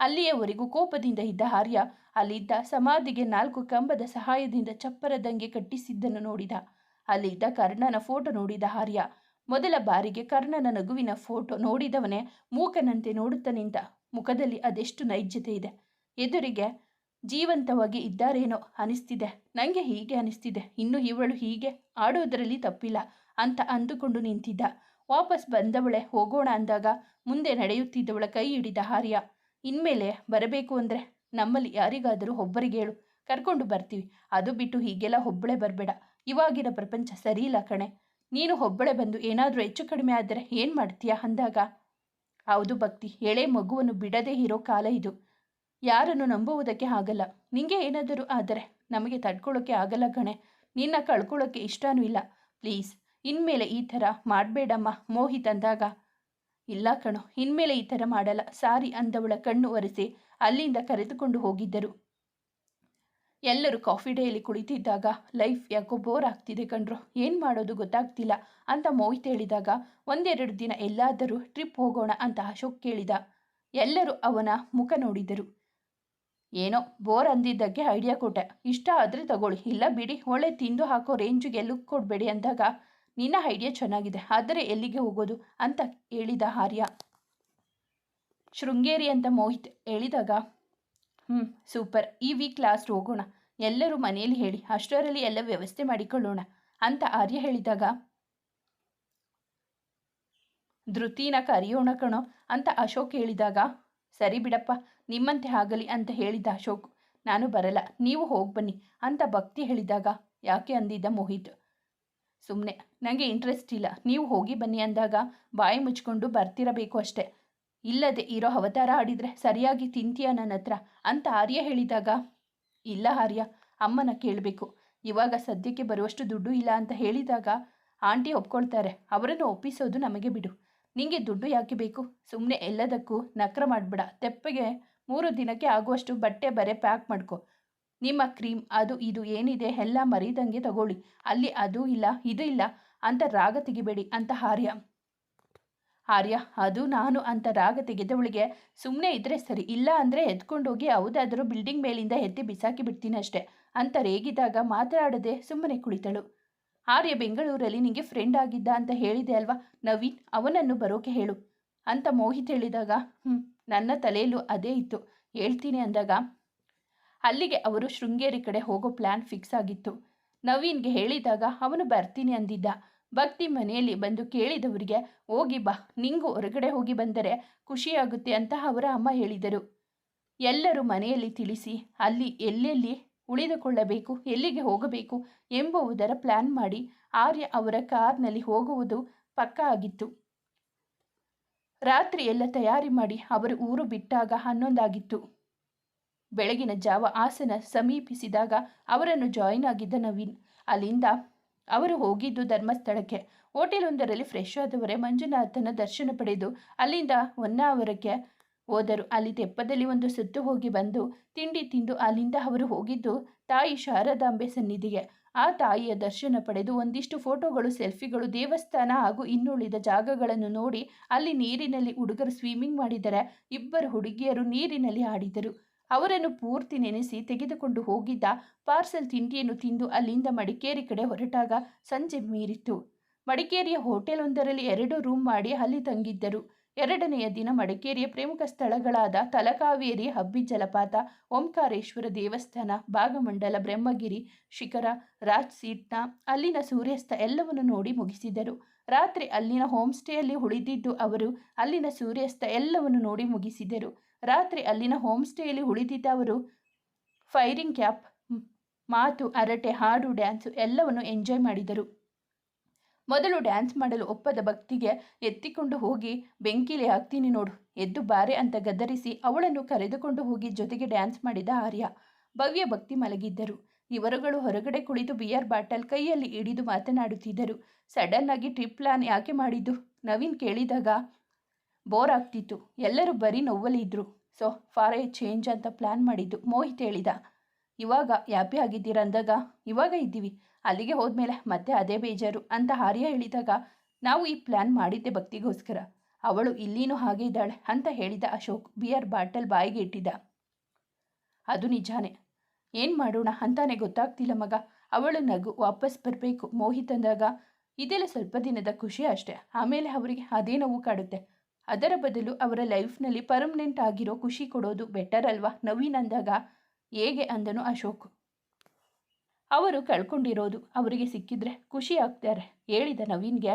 ಅಲ್ಲಿಯವರೆಗೂ ಕೋಪದಿಂದ ಇದ್ದ ಆರ್ಯ, ಅಲ್ಲಿದ್ದ ಸಮಾಧಿಗೆ ನಾಲ್ಕು ಕಂಬದ ಸಹಾಯದಿಂದ ಚಪ್ಪರದಂಗೆ ಕಟ್ಟಿಸಿದ್ದನ್ನು ನೋಡಿದ. ಅಲ್ಲಿದ್ದ ಕರ್ಣನ ಫೋಟೋ ನೋಡಿದ ಆರ್ಯ. ಮೊದಲ ಬಾರಿಗೆ ಕರ್ಣನ ನಗುವಿನ ಫೋಟೋ ನೋಡಿದವನೇ ಮೂಕನಂತೆ ನೋಡುತ್ತ ನಿಂತ. ಮುಖದಲ್ಲಿ ಅದೆಷ್ಟು ನೈಜ್ಯತೆ ಇದೆ. ಎದುರಿಗೆ ಜೀವಂತವಾಗಿ ಇದ್ದಾರೇನೋ ಅನಿಸ್ತಿದೆ. ನನಗೆ ಹೀಗೆ ಅನಿಸ್ತಿದೆ. ಇನ್ನು ಇವಳು ಹೀಗೆ ಆಡೋದರಲ್ಲಿ ತಪ್ಪಿಲ್ಲ ಅಂತ ಅಂದುಕೊಂಡು ನಿಂತಿದ್ದ. ವಾಪಸ್ ಬಂದವಳೆ ಹೋಗೋಣ ಅಂದಾಗ ಮುಂದೆ ನಡೆಯುತ್ತಿದ್ದವಳ ಕೈ ಹಿಡಿದ ಹಾರ್ಯ ಇನ್ಮೇಲೆ ಬರಬೇಕು ಅಂದರೆ ನಮ್ಮಲ್ಲಿ ಯಾರಿಗಾದರೂ ಒಬ್ಬರಿಗೆ ಹೇಳು. ಕರ್ಕೊಂಡು ಬರ್ತೀವಿ. ಅದು ಬಿಟ್ಟು ಹೀಗೆಲ್ಲ ಒಬ್ಬಳೇ ಬರಬೇಡ. ಇವಾಗಿನ ಪ್ರಪಂಚ ಸರಿಯಿಲ್ಲ ಕಣೆ. ನೀನು ಒಬ್ಬಳೆ ಬಂದು ಏನಾದರೂ ಹೆಚ್ಚು ಕಡಿಮೆ ಆದರೆ ಏನು ಮಾಡ್ತೀಯಾ ಅಂದಾಗ? ಹೌದು ಭಕ್ತಿ, ಎಳೆ ಮಗುವನ್ನು ಬಿಡದೇ ಇರೋ ಕಾಲ ಇದು. ಯಾರನ್ನು ನಂಬುವುದಕ್ಕೆ ಆಗಲ್ಲ. ನಿಂಗೆ ಏನಾದರೂ ಆದರೆ ನಮಗೆ ತಡ್ಕೊಳ್ಳೋಕ್ಕೆ ಆಗಲ್ಲ ಕಣೆ. ನಿನ್ನ ಕಳ್ಕೊಳ್ಳೋಕ್ಕೆ ಇಷ್ಟನೂ ಇಲ್ಲ. ಪ್ಲೀಸ್, ಇನ್ಮೇಲೆ ಈ ಥರ ಮಾಡಬೇಡಮ್ಮ ಮೋಹಿತ್ ಅಂದಾಗ ಇಲ್ಲ ಕಣೋ, ಇನ್ಮೇಲೆ ಈ ಥರ ಮಾಡಲ್ಲ. ಸಾರಿ ಅಂದವಳ ಕಣ್ಣು ಒರೆಸಿ ಅಲ್ಲಿಂದ ಕರೆದುಕೊಂಡು ಹೋಗಿದ್ದರು. ಎಲ್ಲರೂ ಕಾಫಿ ಡೇಯಲ್ಲಿ ಕುಳಿತಿದ್ದಾಗ ಲೈಫ್ ಯಾಕೋ ಬೋರ್ ಆಗ್ತಿದೆ ಕಣ್ರು. ಏನು ಮಾಡೋದು ಗೊತ್ತಾಗ್ತಿಲ್ಲ ಅಂತ ಮೋಹಿತ್ ಹೇಳಿದಾಗ, ಒಂದೆರಡು ದಿನ ಎಲ್ಲಾದರೂ ಟ್ರಿಪ್ ಹೋಗೋಣ ಅಂತ ಅಶೋಕ್ ಕೇಳಿದ. ಎಲ್ಲರೂ ಅವನ ಮುಖ ನೋಡಿದರು. ಏನೋ ಬೋರ್ ಅಂದಿದ್ದಕ್ಕೆ ಐಡಿಯಾ ಕೊಟ್ಟೆ. ಇಷ್ಟ ಆದರೆ ತಗೊಳ್ಳಿ, ಇಲ್ಲ ಬಿಡಿ, ಒಳ್ಳೆ ತಿಂದು ಹಾಕೋ ರೇಂಜಿಗೆ ಲುಕ್ ಕೊಡಬೇಡಿ ಅಂದಾಗ, ನಿನ್ನ ಐಡಿಯಾ ಚೆನ್ನಾಗಿದೆ, ಆದರೆ ಎಲ್ಲಿಗೆ ಹೋಗೋದು ಅಂತ ಹೇಳಿದ ಆರ್ಯ. ಶೃಂಗೇರಿ ಅಂತ ಮೋಹಿತ್ ಹೇಳಿದಾಗ ಹ್ಞೂ ಸೂಪರ್. ಈ ವೀಕ್ ಲಾಸ್ಟ್ ಹೋಗೋಣ. ಎಲ್ಲರೂ ಮನೆಯಲ್ಲಿ ಹೇಳಿ, ಅಷ್ಟರಲ್ಲಿ ಎಲ್ಲ ವ್ಯವಸ್ಥೆ ಮಾಡಿಕೊಳ್ಳೋಣ, ಅಂತ ಆರ್ಯ ಹೇಳಿದಾಗ. ಧೃತಿನ ಕರೆಯೋಣ ಕಣೋ, ಅಂತ ಅಶೋಕ್ ಹೇಳಿದಾಗ. ಸರಿ ಬಿಡಪ್ಪ, ನಿಮ್ಮಂತೆ ಆಗಲಿ ಅಂತ ಹೇಳಿದ ಅಶೋಕ್. ನಾನು ಬರಲ್ಲ, ನೀವು ಹೋಗಿ ಬನ್ನಿ, ಅಂತ ಭಕ್ತಿ ಹೇಳಿದಾಗ. ಯಾಕೆ ಅಂದಿದ್ದ ಮೋಹಿತ್. ಸುಮ್ಮನೆ ನನಗೆ ಇಂಟ್ರೆಸ್ಟ್ ಇಲ್ಲ, ನೀವು ಹೋಗಿ ಬನ್ನಿ ಅಂದಾಗ. ಬಾಯಿ ಮುಚ್ಕೊಂಡು ಬರ್ತಿರಬೇಕು ಅಷ್ಟೆ. ಇಲ್ಲದೆ ಇರೋ ಅವತಾರ ಆಡಿದರೆ ಸರಿಯಾಗಿ ತಿಂತೀಯ ನನ್ನ ಹತ್ರ ಅಂತ ಆರ್ಯ ಹೇಳಿದಾಗ, ಇಲ್ಲ ಆರ್ಯ, ಅಮ್ಮನ ಕೇಳಬೇಕು. ಇವಾಗ ಸದ್ಯಕ್ಕೆ ಬರುವಷ್ಟು ದುಡ್ಡು ಇಲ್ಲ ಅಂತ ಹೇಳಿದಾಗ ಆಂಟಿ ಒಪ್ಕೊಳ್ತಾರೆ. ಅವರನ್ನು ಒಪ್ಪಿಸೋದು ನಮಗೆ ಬಿಡು. ನಿಂಗೆ ದುಡ್ಡು ಯಾಕೆ ಬೇಕು? ಸುಮ್ಮನೆ ಎಲ್ಲದಕ್ಕೂ ನಕ್ರ ಮಾಡಬೇಡ. ತೆಪ್ಪಗೆ ಮೂರು ದಿನಕ್ಕೆ ಆಗುವಷ್ಟು ಬಟ್ಟೆ ಬರೆ ಪ್ಯಾಕ್ ಮಾಡ್ಕೊ. ನಿಮ್ಮ ಕ್ರೀಮ್, ಅದು ಇದು ಏನಿದೆ ಎಲ್ಲ ಮರಿದಂಗೆ ತಗೊಳ್ಳಿ. ಅಲ್ಲಿ ಅದು ಇಲ್ಲ, ಇದು ಇಲ್ಲ ಅಂತ ರಾಗ ತೆಗಿಬೇಡಿ ಅಂತ ಆರ್ಯ. ಆರ್ಯ, ಅದು ನಾನು ಅಂತ ರಾಗ ತೆಗೆದವಳಿಗೆ ಸುಮ್ಮನೆ ಇದ್ರೆ ಸರಿ, ಇಲ್ಲ ಅಂದರೆ ಎತ್ಕೊಂಡೋಗಿ ಯಾವುದಾದರೂ ಬಿಲ್ಡಿಂಗ್ ಮೇಲಿಂದ ಎತ್ತಿ ಬಿಸಾಕಿ ಬಿಡ್ತೀನಿ ಅಷ್ಟೆ ಅಂತ ರೇಗಿದಾಗ ಮಾತಾಡದೆ ಸುಮ್ಮನೆ ಕುಳಿತಳು. ಆರ್ಯ ಬೆಂಗಳೂರಲ್ಲಿ ನಿಂಗೆ ಫ್ರೆಂಡ್ ಆಗಿದ್ದ ಅಂತ ಹೇಳಿದೆ ಅಲ್ವಾ? ನವೀನ್, ಅವನನ್ನು ಬರೋಕೆ ಹೇಳು ಅಂತ ಮೋಹಿತ್ ಹೇಳಿದಾಗ ಹ್ಞೂ ನನ್ನ ತಲೆಯಲ್ಲೂ ಅದೇ ಇತ್ತು. ಹೇಳ್ತೀನಿ ಅಂದಾಗ, ಅಲ್ಲಿಗೆ ಅವರು ಶೃಂಗೇರಿ ಕಡೆ ಹೋಗೋ ಪ್ಲ್ಯಾನ್ ಫಿಕ್ಸ್ ಆಗಿತ್ತು. ನವೀನ್ಗೆ ಹೇಳಿದಾಗ, ಅವನು ಬರ್ತೀನಿ ಅಂದಿದ್ದ. ಭಕ್ತಿ ಮನೆಯಲ್ಲಿ ಬಂದು ಕೇಳಿದವರಿಗೆ, ಹೋಗಿ ಬಾ, ನಿಂಗೂ ಹೊರಗಡೆ ಹೋಗಿ ಬಂದರೆ ಖುಷಿಯಾಗುತ್ತೆ ಅಂತ ಅವರ ಅಮ್ಮ ಹೇಳಿದರು. ಎಲ್ಲರೂ ಮನೆಯಲ್ಲಿ ತಿಳಿಸಿ, ಅಲ್ಲಿ ಎಲ್ಲೆಲ್ಲಿ ಉಳಿದುಕೊಳ್ಳಬೇಕು, ಎಲ್ಲಿಗೆ ಹೋಗಬೇಕು ಎಂಬುವುದರ ಪ್ಲ್ಯಾನ್ ಮಾಡಿ ಆರ್ಯ ಅವರ ಕಾರ್ನಲ್ಲಿ ಹೋಗುವುದು ಪಕ್ಕಾ ಆಗಿತ್ತು. ರಾತ್ರಿ ಎಲ್ಲ ತಯಾರಿ ಮಾಡಿ ಅವರು ಊರು ಬಿಟ್ಟಾಗ ಹನ್ನೊಂದಾಗಿತ್ತು. ಬೆಳಗಿನ ಜಾವ ಆಸನ ಸಮೀಪಿಸಿದಾಗ ಅವರನ್ನು ಜಾಯಿನ್ ಆಗಿದ್ದ ನವೀನ್. ಅಲ್ಲಿಂದ ಅವರು ಹೋಗಿದ್ದು ಧರ್ಮಸ್ಥಳಕ್ಕೆ. ಹೋಟೆಲೊಂದರಲ್ಲಿ ಫ್ರೆಶ್ ಆದವರೇ ಮಂಜುನಾಥನ ದರ್ಶನ ಪಡೆದು ಅಲ್ಲಿಂದ ಹೊನ್ನಾವರಕ್ಕೆ ಹೋದರು. ಅಲ್ಲಿ ತೆಪ್ಪದಲ್ಲಿ ಒಂದು ಸುತ್ತು ಹೋಗಿ ಬಂದು ತಿಂಡಿ ತಿಂದು ಅಲ್ಲಿಂದ ಅವರು ಹೋಗಿದ್ದು ತಾಯಿ ಶಾರದಾಂಬೆ ಸನ್ನಿಧಿಗೆ. ಆ ತಾಯಿಯ ದರ್ಶನ ಪಡೆದು ಒಂದಿಷ್ಟು ಫೋಟೋಗಳು, ಸೆಲ್ಫಿಗಳು, ದೇವಸ್ಥಾನ ಹಾಗೂ ಇನ್ನುಳಿದ ಜಾಗಗಳನ್ನು ನೋಡಿ ಅಲ್ಲಿ ನೀರಿನಲ್ಲಿ ಹುಡುಗರು ಸ್ವಿಮ್ಮಿಂಗ್ ಮಾಡಿದರೆ ಇಬ್ಬರು ಹುಡುಗಿಯರು ನೀರಿನಲ್ಲಿ ಆಡಿದರು ಅವರನ್ನು ಪೂರ್ತಿ ನೆನೆಸಿ ತೆಗೆದುಕೊಂಡು ಹೋಗಿದ್ದ ಪಾರ್ಸೆಲ್ ತಿಂಡಿಯನ್ನು ತಿಂದು ಅಲ್ಲಿಂದ ಮಡಿಕೇರಿ ಕಡೆ ಹೊರಟಾಗ ಸಂಜೆ ಮೀರಿತ್ತು. ಮಡಿಕೇರಿಯ ಹೋಟೆಲ್ ಒಂದರಲ್ಲಿ ಎರಡು ರೂಮ್ ಮಾಡಿ ಅಲ್ಲಿ ತಂಗಿದ್ದರು. ಎರಡನೆಯ ದಿನ ಮಡಿಕೇರಿಯ ಪ್ರಮುಖ ಸ್ಥಳಗಳಾದ ತಲಕಾವೇರಿ, ಹಬ್ಬಿ ಜಲಪಾತ, ಓಂಕಾರೇಶ್ವರ ದೇವಸ್ಥಾನ, ಭಾಗಮಂಡಲ, ಬ್ರಹ್ಮಗಿರಿ, ಶಿಖರ ರಾಜ್ ಸೀಟ್ನ ಅಲ್ಲಿನ ಸೂರ್ಯಾಸ್ತ ಎಲ್ಲವನ್ನು ನೋಡಿ ಮುಗಿಸಿದರು. ರಾತ್ರಿ ಅಲ್ಲಿನ ಹೋಮ್ ಸ್ಟೇಯಲ್ಲಿ ಉಳಿದಿದ್ದು ಅವರು ಅಲ್ಲಿನ ಸೂರ್ಯಾಸ್ತ ಎಲ್ಲವನ್ನು ನೋಡಿ ಮುಗಿಸಿದರು. ರಾತ್ರಿ ಅಲ್ಲಿನ ಹೋಮ್ ಸ್ಟೇಯಲ್ಲಿ ಉಳಿದಿದ್ದ ಅವರು, ಫೈರಿಂಗ್ ಕ್ಯಾಪ್, ಮಾತು ಅರಟೆ ಹಾಡು, ಡ್ಯಾನ್ಸು ಎಲ್ಲವನ್ನು ಎಂಜಾಯ್ ಮಾಡಿದರು. ಮೊದಲು ಡ್ಯಾನ್ಸ್ ಮಾಡಲು ಒಪ್ಪದ ಭಕ್ತಿಗೆ ಎತ್ತಿಕೊಂಡು ಹೋಗಿ, ಬೆಂಕಿಲಿ ಹಾಕ್ತೀನಿ ನೋಡು, ಎದ್ದು ಬಾರೆ ಅಂತ ಗದರಿಸಿ ಅವಳನ್ನು ಕರೆದುಕೊಂಡು ಹೋಗಿ ಜೊತೆಗೆ ಡ್ಯಾನ್ಸ್ ಮಾಡಿದ ಆರ್ಯ. ಭವ್ಯ ಭಕ್ತಿ ಮಲಗಿದ್ದರು. ಇವರುಗಳು ಹೊರಗಡೆ ಕುಳಿತು ಬಿಯರ್ ಬಾಟಲ್ ಕೈಯಲ್ಲಿ ಹಿಡಿದು ಮಾತನಾಡುತ್ತಿದ್ದರು. ಸಡನ್ ಆಗಿ ಟ್ರಿಪ್ ಪ್ಲಾನ್ ಯಾಕೆ ಮಾಡಿದ್ದು? ನವೀನ್ ಕೇಳಿದಾಗ ಬೋರ್ ಆಗ್ತಿತ್ತು. ಎಲ್ಲರೂ ಬರೀ ನೋವಲ್ಲಿದ್ದರು ಸೊ, ಫಾರ್ ಎ ಚೇಂಜ್ ಅಂತ ಪ್ಲ್ಯಾನ್ ಮಾಡಿದ್ದು ಮೋಹಿತ್ ಹೇಳಿದ. ಇವಾಗ ಹ್ಯಾಪಿ ಆಗಿದ್ದೀರಾ ಅಂದಾಗ? ಇವಾಗ ಇದ್ದೀವಿ. ಅಲ್ಲಿಗೆ ಹೋದ್ಮೇಲೆ ಮತ್ತೆ ಅದೇ ಬೇಜಾರು ಅಂತ ಆರ್ಯ ಹೇಳಿದಾಗ ನಾವು ಈ ಪ್ಲ್ಯಾನ್ ಮಾಡಿದ್ದೆ ಭಕ್ತಿಗೋಸ್ಕರ. ಅವಳು ಇಲ್ಲಿನೂ ಹಾಗೆ ಇದ್ದಾಳೆ ಅಂತ ಹೇಳಿದ ಅಶೋಕ್ ಬಿಯರ್ ಬಾಟಲ್ ಬಾಯಿಗೆ ಇಟ್ಟಿದ್ದ. ಅದು ನಿಜಾನೆ. ಏನು ಮಾಡೋಣ ಅಂತಾನೆ ಗೊತ್ತಾಗ್ತಿಲ್ಲ ಮಗ. ಅವಳು ನಗು ವಾಪಸ್ ಬರಬೇಕು ಮೋಹಿತ್ ಅಂದಾಗ. ಇದೆಲ್ಲ ಸ್ವಲ್ಪ ದಿನದ ಖುಷಿ ಅಷ್ಟೆ. ಆಮೇಲೆ ಅವರಿಗೆ ಅದೇ ನೋವು ಕಾಡುತ್ತೆ. ಅದರ ಬದಲು ಅವರ ಲೈಫ್ನಲ್ಲಿ ಪರ್ಮನೆಂಟ್ ಆಗಿರೋ ಖುಷಿ ಕೊಡೋದು ಬೆಟರ್ ಅಲ್ವಾ? ನವೀನ್ ಅಂದಾಗ ಹೇಗೆ ಅಂದನು ಅಶೋಕ್. ಅವರು ಕಳ್ಕೊಂಡಿರೋದು ಅವರಿಗೆ ಸಿಕ್ಕಿದ್ರೆ ಖುಷಿ ಆಗ್ತಾರೆ, ಹೇಳಿದ ನವೀನ್ಗೆ.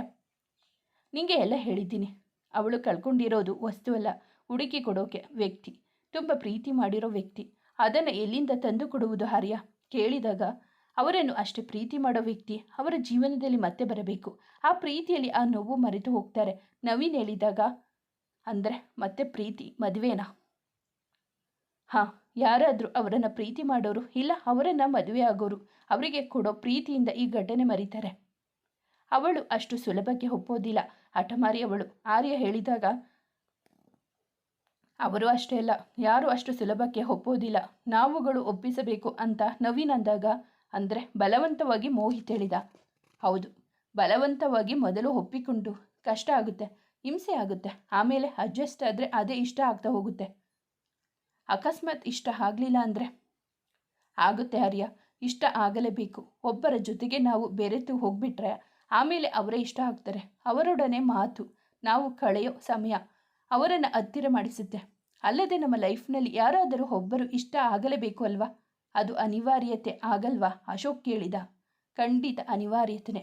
ನಿಂಗೆ ಎಲ್ಲ ಹೇಳಿದ್ದೀನಿ. ಅವಳು ಕಳ್ಕೊಂಡಿರೋದು ವಸ್ತುವಲ್ಲ ಹುಡುಕಿ ಕೊಡೋಕೆ ವ್ಯಕ್ತಿ, ತುಂಬ ಪ್ರೀತಿ ಮಾಡಿರೋ ವ್ಯಕ್ತಿ. ಅದನ್ನು ಎಲ್ಲಿಂದ ತಂದು ಕೊಡುವುದು ಹಾರ್ಯ? ಕೇಳಿದಾಗ, ಅವರನ್ನು ಅಷ್ಟೇ ಪ್ರೀತಿ ಮಾಡೋ ವ್ಯಕ್ತಿ ಅವರ ಜೀವನದಲ್ಲಿ ಮತ್ತೆ ಬರಬೇಕು. ಆ ಪ್ರೀತಿಯಲ್ಲಿ ಆ ನೋವು ಮರೆತು ಹೋಗ್ತಾರೆ. ನವೀನ್ ಹೇಳಿದಾಗ ಅಂದರೆ ಮತ್ತೆ ಪ್ರೀತಿ, ಮದುವೆನಾ? ಹಾಂ, ಯಾರಾದರೂ ಅವರನ್ನು ಪ್ರೀತಿ ಮಾಡೋರು ಇಲ್ಲ, ಅವರನ್ನು ಮದುವೆ ಆಗೋರು, ಅವರಿಗೆ ಕೊಡೋ ಪ್ರೀತಿಯಿಂದ ಈ ಘಟನೆ ಮರೀತಾರೆ. ಅವಳು ಅಷ್ಟು ಸುಲಭಕ್ಕೆ ಒಪ್ಪೋದಿಲ್ಲ. ಹಠಮಾರಿ ಅವಳು ಆರ್ಯ ಹೇಳಿದಾಗ, ಅವರು ಅಷ್ಟೇ ಅಲ್ಲ, ಯಾರು ಅಷ್ಟು ಸುಲಭಕ್ಕೆ ಒಪ್ಪೋದಿಲ್ಲ. ನಾವುಗಳು ಒಪ್ಪಿಸಬೇಕು ಅಂತ ನವೀನ್ ಅಂದಾಗ, ಅಂದರೆ ಬಲವಂತವಾಗಿ ಮೋಹಿತ್ ಹೇಳಿದ. ಹೌದು, ಬಲವಂತವಾಗಿ ಮೊದಲು ಒಪ್ಪಿಕೊಂಡು ಕಷ್ಟ ಆಗುತ್ತೆ. ಹಿಂಸೆ ಆಗುತ್ತೆ. ಆಮೇಲೆ ಅಡ್ಜಸ್ಟ್ ಆದರೆ ಅದೇ ಇಷ್ಟ ಆಗ್ತಾ ಹೋಗುತ್ತೆ. ಅಕಸ್ಮಾತ್ ಇಷ್ಟ ಆಗಲಿಲ್ಲ ಅಂದರೆ? ಆಗುತ್ತೆ ಆರ್ಯ ಇಷ್ಟ ಆಗಲೇಬೇಕು. ಒಬ್ಬರ ಜೊತೆಗೆ ನಾವು ಬೆರೆತು ಹೋಗ್ಬಿಟ್ರೆ ಆಮೇಲೆ ಅವರೇ ಇಷ್ಟ ಆಗ್ತಾರೆ. ಅವರೊಡನೆ ಮಾತು, ನಾವು ಕಳೆಯೋ ಸಮಯ ಅವರನ್ನು ಹತ್ತಿರ ಮಾಡಿಸುತ್ತೆ. ಅಲ್ಲದೆ ನಮ್ಮ ಲೈಫ್ನಲ್ಲಿ ಯಾರಾದರೂ ಒಬ್ಬರು ಇಷ್ಟ ಆಗಲೇಬೇಕು ಅಲ್ವಾ? ಅದು ಅನಿವಾರ್ಯತೆ ಆಗಲ್ವಾ? ಅಶೋಕ್ ಕೇಳಿದ. ಖಂಡಿತ ಅನಿವಾರ್ಯತೆನೆ.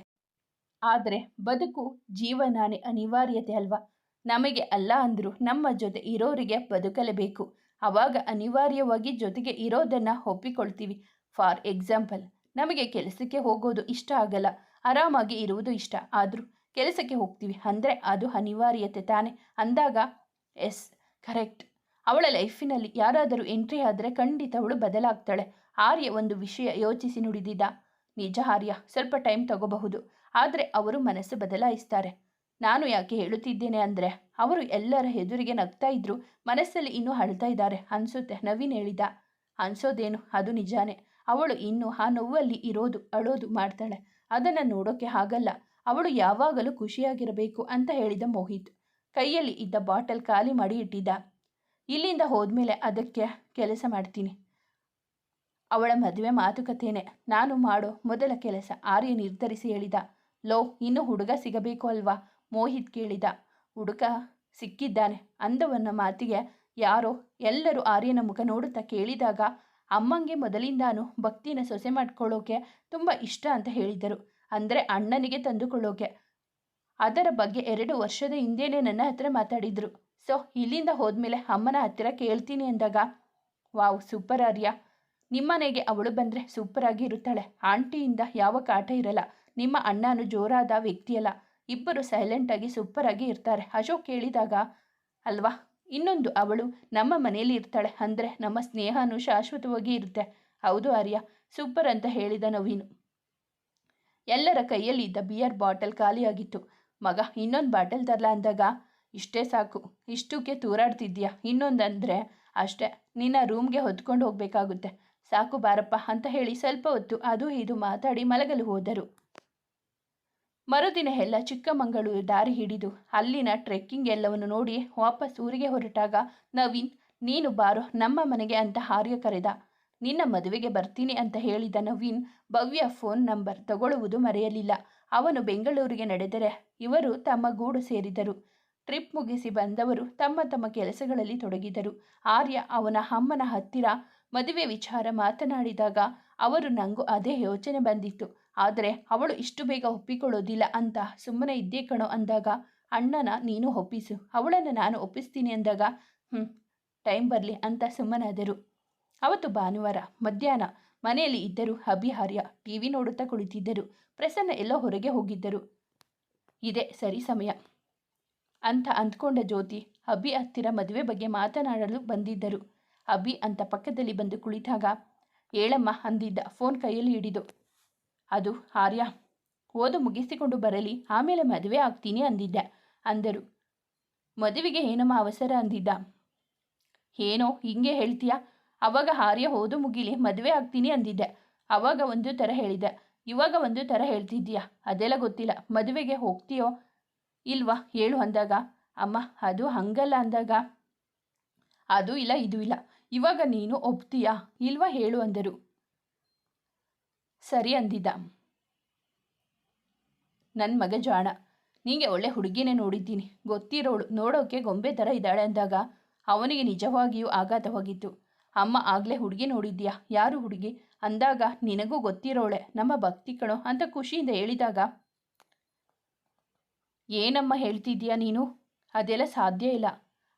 ಆದರೆ ಬದುಕು ಜೀವನಾನೇ ಅನಿವಾರ್ಯತೆ ಅಲ್ವಾ? ನಮಗೆ ಅಲ್ಲ ಅಂದರೂ ನಮ್ಮ ಜೊತೆ ಇರೋರಿಗೆ ಬದುಕಲೇಬೇಕು. ಆವಾಗ ಅನಿವಾರ್ಯವಾಗಿ ಜೊತೆಗೆ ಇರೋದನ್ನು ಒಪ್ಪಿಕೊಳ್ತೀವಿ. ಫಾರ್ ಎಕ್ಸಾಂಪಲ್, ನಮಗೆ ಕೆಲಸಕ್ಕೆ ಹೋಗೋದು ಇಷ್ಟ ಆಗಲ್ಲ. ಆರಾಮಾಗಿ ಇರುವುದು ಇಷ್ಟ. ಆದರೂ ಕೆಲಸಕ್ಕೆ ಹೋಗ್ತೀವಿ ಅಂದರೆ ಅದು ಅನಿವಾರ್ಯತೆ ತಾನೆ. ಅಂದಾಗ, ಎಸ್, ಕರೆಕ್ಟ್. ಅವಳ ಲೈಫಿನಲ್ಲಿ ಯಾರಾದರೂ ಎಂಟ್ರಿ ಆದರೆ ಖಂಡಿತ ಅವಳು ಬದಲಾಗ್ತಾಳೆ. ಆರ್ಯ ಒಂದು ವಿಷಯ ಯೋಚಿಸಿ ನುಡಿದಿದ್ದ. ನಿಜ ಆರ್ಯ, ಸ್ವಲ್ಪ ಟೈಮ್ ತಗೋಬಹುದು. ಆದರೆ ಅವರು ಮನಸ್ಸು ಬದಲಾಯಿಸ್ತಾರೆ. ನಾನು ಯಾಕೆ ಹೇಳುತ್ತಿದ್ದೇನೆ ಅಂದರೆ, ಅವರು ಎಲ್ಲರ ಎದುರಿಗೆ ನಗ್ತಾ ಇದ್ರು, ಮನಸ್ಸಲ್ಲಿ ಇನ್ನೂ ಅಳ್ತಾ ಇದ್ದಾರೆ ಅನ್ಸುತ್ತೆ ನವೀನ್ ಹೇಳಿದ. ಅನ್ಸೋದೇನು? ಅದು ನಿಜಾನೇ. ಅವಳು ಇನ್ನೂ ಆ ನೋವಲ್ಲಿ ಇರೋದು, ಅಳೋದು ಮಾಡ್ತಾಳೆ. ಅದನ್ನು ನೋಡೋಕೆ ಆಗಲ್ಲ. ಅವಳು ಯಾವಾಗಲೂ ಖುಷಿಯಾಗಿರಬೇಕು ಅಂತ ಹೇಳಿದ ಮೋಹಿತ್. ಕೈಯಲ್ಲಿ ಇದ್ದ ಬಾಟಲ್ ಖಾಲಿ ಮಾಡಿ ಇಟ್ಟಿದ್ದ. ಇಲ್ಲಿಂದ ಹೋದ್ಮೇಲೆ ಅದಕ್ಕೆ ಕೆಲಸ ಮಾಡ್ತೀನಿ. ಅವಳ ಮದುವೆ ಮಾತುಕತೆಯೇ ನಾನು ಮಾಡೋ ಮೊದಲ ಕೆಲಸ, ಆರ್ಯ ನಿರ್ಧರಿಸಿ ಹೇಳಿದ. ಲೋ, ಇನ್ನು ಹುಡುಗ ಸಿಗಬೇಕು ಅಲ್ವಾ? ಮೋಹಿತ್ ಕೇಳಿದ. ಹುಡುಗ ಸಿಕ್ಕಿದ್ದಾನೆ. ಅಂದವನ್ನ ಮಾತಿಗೆ ಯಾರೋ ಎಲ್ಲರೂ ಆರ್ಯನ ಮುಖ ನೋಡುತ್ತಾ ಕೇಳಿದಾಗ, ಅಮ್ಮಂಗೆ ಮೊದಲಿಂದಾನು ಭಕ್ತಿನ ಸೊಸೆ ಮಾಡ್ಕೊಳ್ಳೋಕೆ ತುಂಬ ಇಷ್ಟ ಅಂತ ಹೇಳಿದರು. ಅಂದರೆ ಅಣ್ಣನಿಗೆ ತಂದುಕೊಳ್ಳೋಕೆ. ಅದರ ಬಗ್ಗೆ ಎರಡು ವರ್ಷದ ಹಿಂದೆಯೇ ನನ್ನ ಹತ್ರ ಮಾತಾಡಿದರು. ಸೊ, ಇಲ್ಲಿಂದ ಹೋದ್ಮೇಲೆ ಅಮ್ಮನ ಹತ್ತಿರ ಕೇಳ್ತೀನಿ ಅಂದಾಗ, ವಾವ್, ಸೂಪರ್ ಆರ್ಯ. ನಿಮ್ಮನೆಗೆ ಅವಳು ಬಂದರೆ ಸೂಪರಾಗಿ ಇರುತ್ತಾಳೆ. ಆಂಟಿಯಿಂದ ಯಾವ ಕಾಟ ಇರಲ್ಲ. ನಿಮ್ಮ ಅಣ್ಣನು ಜೋರಾದ ವ್ಯಕ್ತಿಯಲ್ಲ. ಇಬ್ಬರು ಸೈಲೆಂಟಾಗಿ ಸೂಪರಾಗಿ ಇರ್ತಾರೆ. ಅಶೋಕ್ ಕೇಳಿದಾಗ ಅಲ್ವಾ? ಇನ್ನೊಂದು ಅವಳು ನಮ್ಮ ಮನೆಯಲ್ಲಿ ಇರ್ತಾಳೆ. ಅಂದರೆ ನಮ್ಮ ಸ್ನೇಹನೂ ಶಾಶ್ವತವಾಗಿ ಇರುತ್ತೆ. ಹೌದು ಆರ್ಯ. ಸೂಪರ್ ಅಂತ ಹೇಳಿದ ನವೀನು. ಎಲ್ಲರ ಕೈಯಲ್ಲಿ ಇದ್ದ ಬಿಯರ್ ಬಾಟಲ್ ಖಾಲಿಯಾಗಿತ್ತು. ಮಗ, ಇನ್ನೊಂದು ಬಾಟಲ್ ತರಲ ಅಂದಾಗ, ಇಷ್ಟೇ ಸಾಕು. ಇಷ್ಟಕ್ಕೆ ತೂರಾಡ್ತಿದ್ಯಾ? ಇನ್ನೊಂದಂದರೆ ಅಷ್ಟೇ. ನಿನ್ನ ರೂಮ್ಗೆ ಹೊತ್ಕೊಂಡು ಹೋಗಬೇಕಾಗುತ್ತೆ. ಸಾಕು ಬಾರಪ್ಪ ಅಂತ ಹೇಳಿ ಸ್ವಲ್ಪ ಹೊತ್ತು ಅದು ಇದು ಮಾತಾಡಿ ಮಲಗಲು ಹೋದರು. ಮರುದಿನ ಎಲ್ಲ ಚಿಕ್ಕಮಗಳೂರು ದಾರಿ ಹಿಡಿದು ಅಲ್ಲಿನ ಟ್ರೆಕ್ಕಿಂಗ್ ಎಲ್ಲವನ್ನು ನೋಡಿ ವಾಪಸ್ ಊರಿಗೆ ಹೊರಟಾಗ, ನವೀನ್, ನೀನು ಬಾರೋ, ನಮ್ಮ ಮನೆಗೆ ಅಂತ ಹಾರ್ಯ ಕರೆದ. ನಿನ್ನ ಮದುವೆಗೆ ಬರ್ತೀನಿ ಅಂತ ಹೇಳಿದ ನವೀನ್ ಭವ್ಯ ಫೋನ್ ನಂಬರ್ ತಗೊಳ್ಳುವುದು ಮರೆಯಲಿಲ್ಲ. ಅವನು ಬೆಂಗಳೂರಿಗೆ ನಡೆದರೆ ಇವರು ತಮ್ಮ ಗೂಡು ಸೇರಿದರು. ಟ್ರಿಪ್ ಮುಗಿಸಿ ಬಂದವರು ತಮ್ಮ ತಮ್ಮ ಕೆಲಸಗಳಲ್ಲಿ ತೊಡಗಿದರು. ಆರ್ಯ ಅವನ ಅಮ್ಮನ ಹತ್ತಿರ ಮದುವೆ ವಿಚಾರ ಮಾತನಾಡಿದಾಗ ಅವರು ನಂಗೂ ಅದೇ ಯೋಚನೆ ಬಂದಿತ್ತು. ಆದರೆ ಅವಳು ಇಷ್ಟು ಬೇಗ ಒಪ್ಪಿಕೊಳ್ಳೋದಿಲ್ಲ ಅಂತ ಸುಮ್ಮನೆ ಇದ್ದೇ ಕಣೋ ಅಂದಾಗ, ಅಣ್ಣನ ನೀನು ಒಪ್ಪಿಸು, ಅವಳನ್ನು ನಾನು ಒಪ್ಪಿಸ್ತೀನಿ ಅಂದಾಗ ಹ್ಞೂ ಟೈಮ್ ಬರಲಿ ಅಂತ ಸುಮ್ಮನಾದರು. ಅವತ್ತು ಭಾನುವಾರ ಮಧ್ಯಾಹ್ನ ಮನೆಯಲ್ಲಿ ಇದ್ದರು ಅಭಿಹಾರ್ಯ ಟಿ ವಿ ನೋಡುತ್ತಾ ಕುಳಿತಿದ್ದರು, ಪ್ರಸನ್ನ ಎಲ್ಲೋ ಹೊರಗೆ ಹೋಗಿದ್ದರು. ಇದೆ ಸರಿ ಸಮಯ ಅಂತ ಅಂದ್ಕೊಂಡ ಜ್ಯೋತಿ ಅಭಿ ಹತ್ತಿರ ಮದುವೆ ಬಗ್ಗೆ ಮಾತನಾಡಲು ಬಂದಿದ್ದರು. ಅಭಿ ಅಂತ ಪಕ್ಕದಲ್ಲಿ ಬಂದು ಕುಳಿತಾಗ ಏಳಮ್ಮ ಅಂದಿದ್ದ ಫೋನ್ ಕೈಯಲ್ಲಿ ಹಿಡಿದು. ಅದು ಆರ್ಯ. ಓದು ಮುಗಿಸಿಕೊಂಡು ಬರಲಿ, ಆಮೇಲೆ ಮದುವೆ ಆಗ್ತೀನಿ ಅಂದಿದ್ದೆ. ಅಂದರು. ಮದುವೆಗೆ ಏನಮ್ಮ ಅವಸರ ಅಂದಿದ್ದ. ಏನೋ, ಹಿಂಗೆ ಹೇಳ್ತೀಯಾ? ಅವಾಗ ಆರ್ಯ ಓದು ಮುಗಿಲಿ, ಮದುವೆ ಆಗ್ತೀನಿ ಅಂದಿದ್ದೆ. ಅವಾಗ ಒಂದು ಥರ ಹೇಳಿದ್ದೆ ಇವಾಗ ಒಂದು ಥರ ಹೇಳ್ತಿದ್ದೀಯಾ? ಅದೆಲ್ಲ ಗೊತ್ತಿಲ್ಲ. ಮದುವೆಗೆ ಹೋಗ್ತೀಯೋ ಇಲ್ವಾ ಹೇಳು ಅಂದಾಗ. ಅಮ್ಮ, ಅದು ಹಂಗಲ್ಲ ಅಂದಾಗ. ಅದು ಇಲ್ಲ, ಇದು ಇಲ್ಲ. ಇವಾಗ ನೀನು ಒಪ್ತೀಯಾ? ಇಲ್ವಾ ಹೇಳು ಅಂದರು. ಸರಿ ಅಂದಿದ್ದ. ನನ್ನ ಮಗ ಜಾಣ, ನಿಂಗೆ ಒಳ್ಳೆ ಹುಡುಗಿನೇ ನೋಡಿದ್ದೀನಿ. ಗೊತ್ತಿರೋಳು, ನೋಡೋಕೆ ಗೊಂಬೆ ಥರ ಇದ್ದಾಳೆ ಅಂದಾಗ ಅವನಿಗೆ ನಿಜವಾಗಿಯೂ ಆಘಾತವಾಗಿತ್ತು ಅಮ್ಮ ಆಗಲೇ ಹುಡುಗಿ ನೋಡಿದ್ಯಾ? ಯಾರು ಹುಡುಗಿ? ಅಂದಾಗ, ನಿನಗೂ ಗೊತ್ತಿರೋಳೆ, ನಮ್ಮ ಭಕ್ತಿ ಕಣೋ ಅಂತ ಖುಷಿಯಿಂದ ಹೇಳಿದಾಗ, ಏನಮ್ಮ ಹೇಳ್ತಿದ್ದೀಯಾ ನೀನು? ಅದೆಲ್ಲ ಸಾಧ್ಯ ಇಲ್ಲ.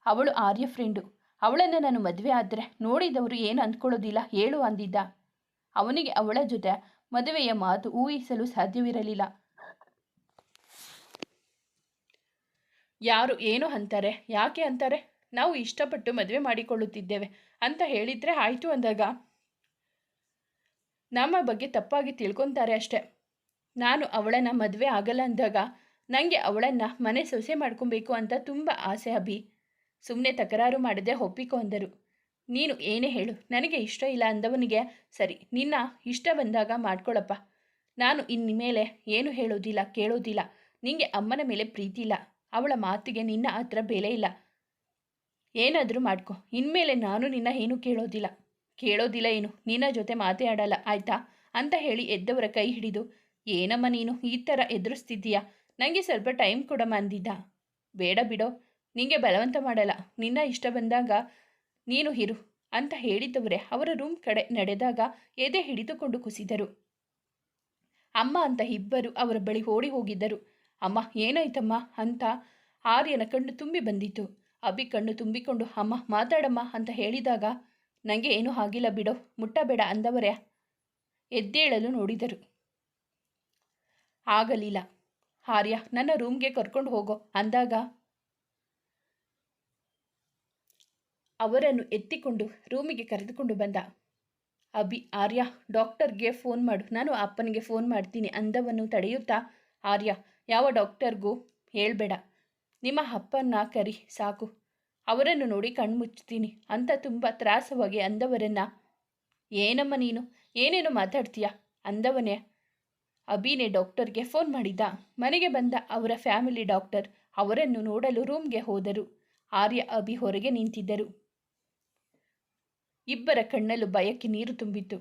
ಅವಳು ಆರ್ಯ ಫ್ರೆಂಡು ಅವಳನ್ನು ನಾನು ಮದುವೆ ಆದರೆ ನೋಡಿದವರು ಏನು ಅಂದ್ಕೊಳ್ಳೋದಿಲ್ಲ, ಹೇಳು ಅಂದಿದ್ದ. ಅವನಿಗೆ ಅವಳ ಜೊತೆ ಮದುವೆಯ ಮಾತು ಊಹಿಸಲು ಸಾಧ್ಯವಿರಲಿಲ್ಲ. ಯಾರು ಏನು ಅಂತಾರೆ? ಯಾಕೆ ಅಂತಾರೆ? ನಾವು ಇಷ್ಟಪಟ್ಟು ಮದುವೆ ಮಾಡಿಕೊಳ್ಳುತ್ತಿದ್ದೇವೆ ಅಂತ ಹೇಳಿದರೆ ಆಯಿತು ಅಂದಾಗ ನಮ್ಮ ಬಗ್ಗೆ ತಪ್ಪಾಗಿ ತಿಳ್ಕೊತಾರೆ ಅಷ್ಟೆ. ನಾನು ಅವಳನ್ನು ಮದುವೆ ಆಗಲ್ಲ ಅಂದಾಗ ನನಗೆ ಅವಳನ್ನು ಮನೆ ಸೊಸೆ ಮಾಡ್ಕೊಬೇಕು ಅಂತ ತುಂಬ ಆಸೆ ಅಭಿ. ಸುಮ್ಮನೆ ತಕರಾರು ಮಾಡದೆ ಒಪ್ಪಿಕೊ ಅಂದರು. ನೀನು ಏನೇ ಹೇಳು, ನನಗೆ ಇಷ್ಟ ಇಲ್ಲ ಅಂದವನಿಗೆ, ಸರಿ, ನಿನ್ನ ಇಷ್ಟ ಬಂದಾಗ ಮಾಡ್ಕೊಳಪ್ಪ. ನಾನು ಇನ್ನು ಇನ್ಮೇಲೆ ಏನು ಹೇಳೋದಿಲ್ಲ, ಕೇಳೋದಿಲ್ಲ. ನಿಂಗೆ ಅಮ್ಮನ ಮೇಲೆ ಪ್ರೀತಿ ಇಲ್ಲ. ಅವಳ ಮಾತಿಗೆ ನಿನ್ನ ಹತ್ರ ಬೆಲೆ ಇಲ್ಲ. ಏನಾದರೂ ಮಾಡ್ಕೊ. ಇನ್ಮೇಲೆ ನಾನು ನಿನ್ನ ಏನು ಕೇಳೋದಿಲ್ಲ. ಕೇಳೋದಿಲ್ಲ ಏನು? ನಿನ್ನ ಜೊತೆ ಮಾತೇ ಆಡಲ್ಲ ಆಯ್ತಾ? ಅಂತ ಹೇಳಿ ಎದ್ದವರ ಕೈ ಹಿಡಿದು, ಏನಮ್ಮ ನೀನು, ಈ ಥರ ಎದುರಿಸ್ತಿದ್ದೀಯಾ? ನನಗೆ ಸ್ವಲ್ಪ ಟೈಮ್ ಕೊಡಮ್ಮ ಅಂದಿದ್ದ. ಬೇಡ ಬಿಡೋ. ನಿಂಗೆ ಬಲವಂತ ಮಾಡಲ್ಲ. ನಿನ್ನ ಇಷ್ಟ ಬಂದಾಗ ನೀನು ಇರು ಅಂತ ಹೇಳಿದ್ದವರೇ ಅವರ ರೂಮ್ ಕಡೆ ನಡೆದಾಗ ಎದೆ ಹಿಡಿದುಕೊಂಡು ಕುಸಿದರು. ಅಮ್ಮ ಅಂತ ಇಬ್ಬರು ಅವರ ಬಳಿ ಓಡಿ ಹೋಗಿದ್ದರು. ಅಮ್ಮ, ಏನಾಯ್ತಮ್ಮ ಅಂತ ಆರ್ಯನ ಕಣ್ಣು ತುಂಬಿ ಬಂದಿತು ಅಭಿ ಕಣ್ಣು ತುಂಬಿಕೊಂಡು, ಅಮ್ಮ, ಮಾತಾಡಮ್ಮ ಅಂತ ಹೇಳಿದಾಗ ನನಗೆ ಏನೂ ಆಗಿಲ್ಲ ಬಿಡೋ, ಮುಟ್ಟಬೇಡ ಅಂದವರೇ? ಎದ್ದೇಳಲು ನೋಡಿದರು. ಆಗಲಿಲ್ಲ. ಆರ್ಯ, ನನ್ನ ರೂಮ್ಗೆ ಕರ್ಕೊಂಡು ಹೋಗೋ ಅಂದಾಗ ಅವರನ್ನು ಎತ್ತಿಕೊಂಡು ರೂಮಿಗೆ ಕರೆದುಕೊಂಡು ಬಂದ. ಅಭಿ, ಆರ್ಯ, ಡಾಕ್ಟರ್ಗೆ ಫೋನ್ ಮಾಡು. ನಾನು ಅಪ್ಪನಿಗೆ ಫೋನ್ ಮಾಡ್ತೀನಿ. ಅಂದವನ್ನು ತಡೆಯುತ್ತಾ, ಆರ್ಯ, ಯಾವ ಡಾಕ್ಟರ್ಗೂ ಹೇಳಬೇಡ. ನಿಮ್ಮ ಅಪ್ಪನ್ನ ಕರಿ, ಸಾಕು. ಅವರನ್ನು ನೋಡಿ ಕಣ್ಮುಚ್ತೀನಿ ಅಂತ ತುಂಬ ತ್ರಾಸವಾಗಿ ಅಂದವರನ್ನ, ಏನಮ್ಮ ನೀನು? ಏನೇನು ಮಾತಾಡ್ತೀಯ? ಅಂದವನೇ, ಅಭಿನೇ ಡಾಕ್ಟರ್ಗೆ ಫೋನ್ ಮಾಡಿದ್ದ ಮನೆಗೆ ಬಂದ ಅವರ ಫ್ಯಾಮಿಲಿ ಡಾಕ್ಟರ್ ಅವರನ್ನು ನೋಡಲು ರೂಮ್ಗೆ ಹೋದರು. ಆರ್ಯ, ಅಭಿ ಹೊರಗೆ ನಿಂತಿದ್ದರು. ಇಬ್ಬರ ಕಣ್ಣಲ್ಲೂ ಭಯಕ್ಕೆ ನೀರು ತುಂಬಿತ್ತು.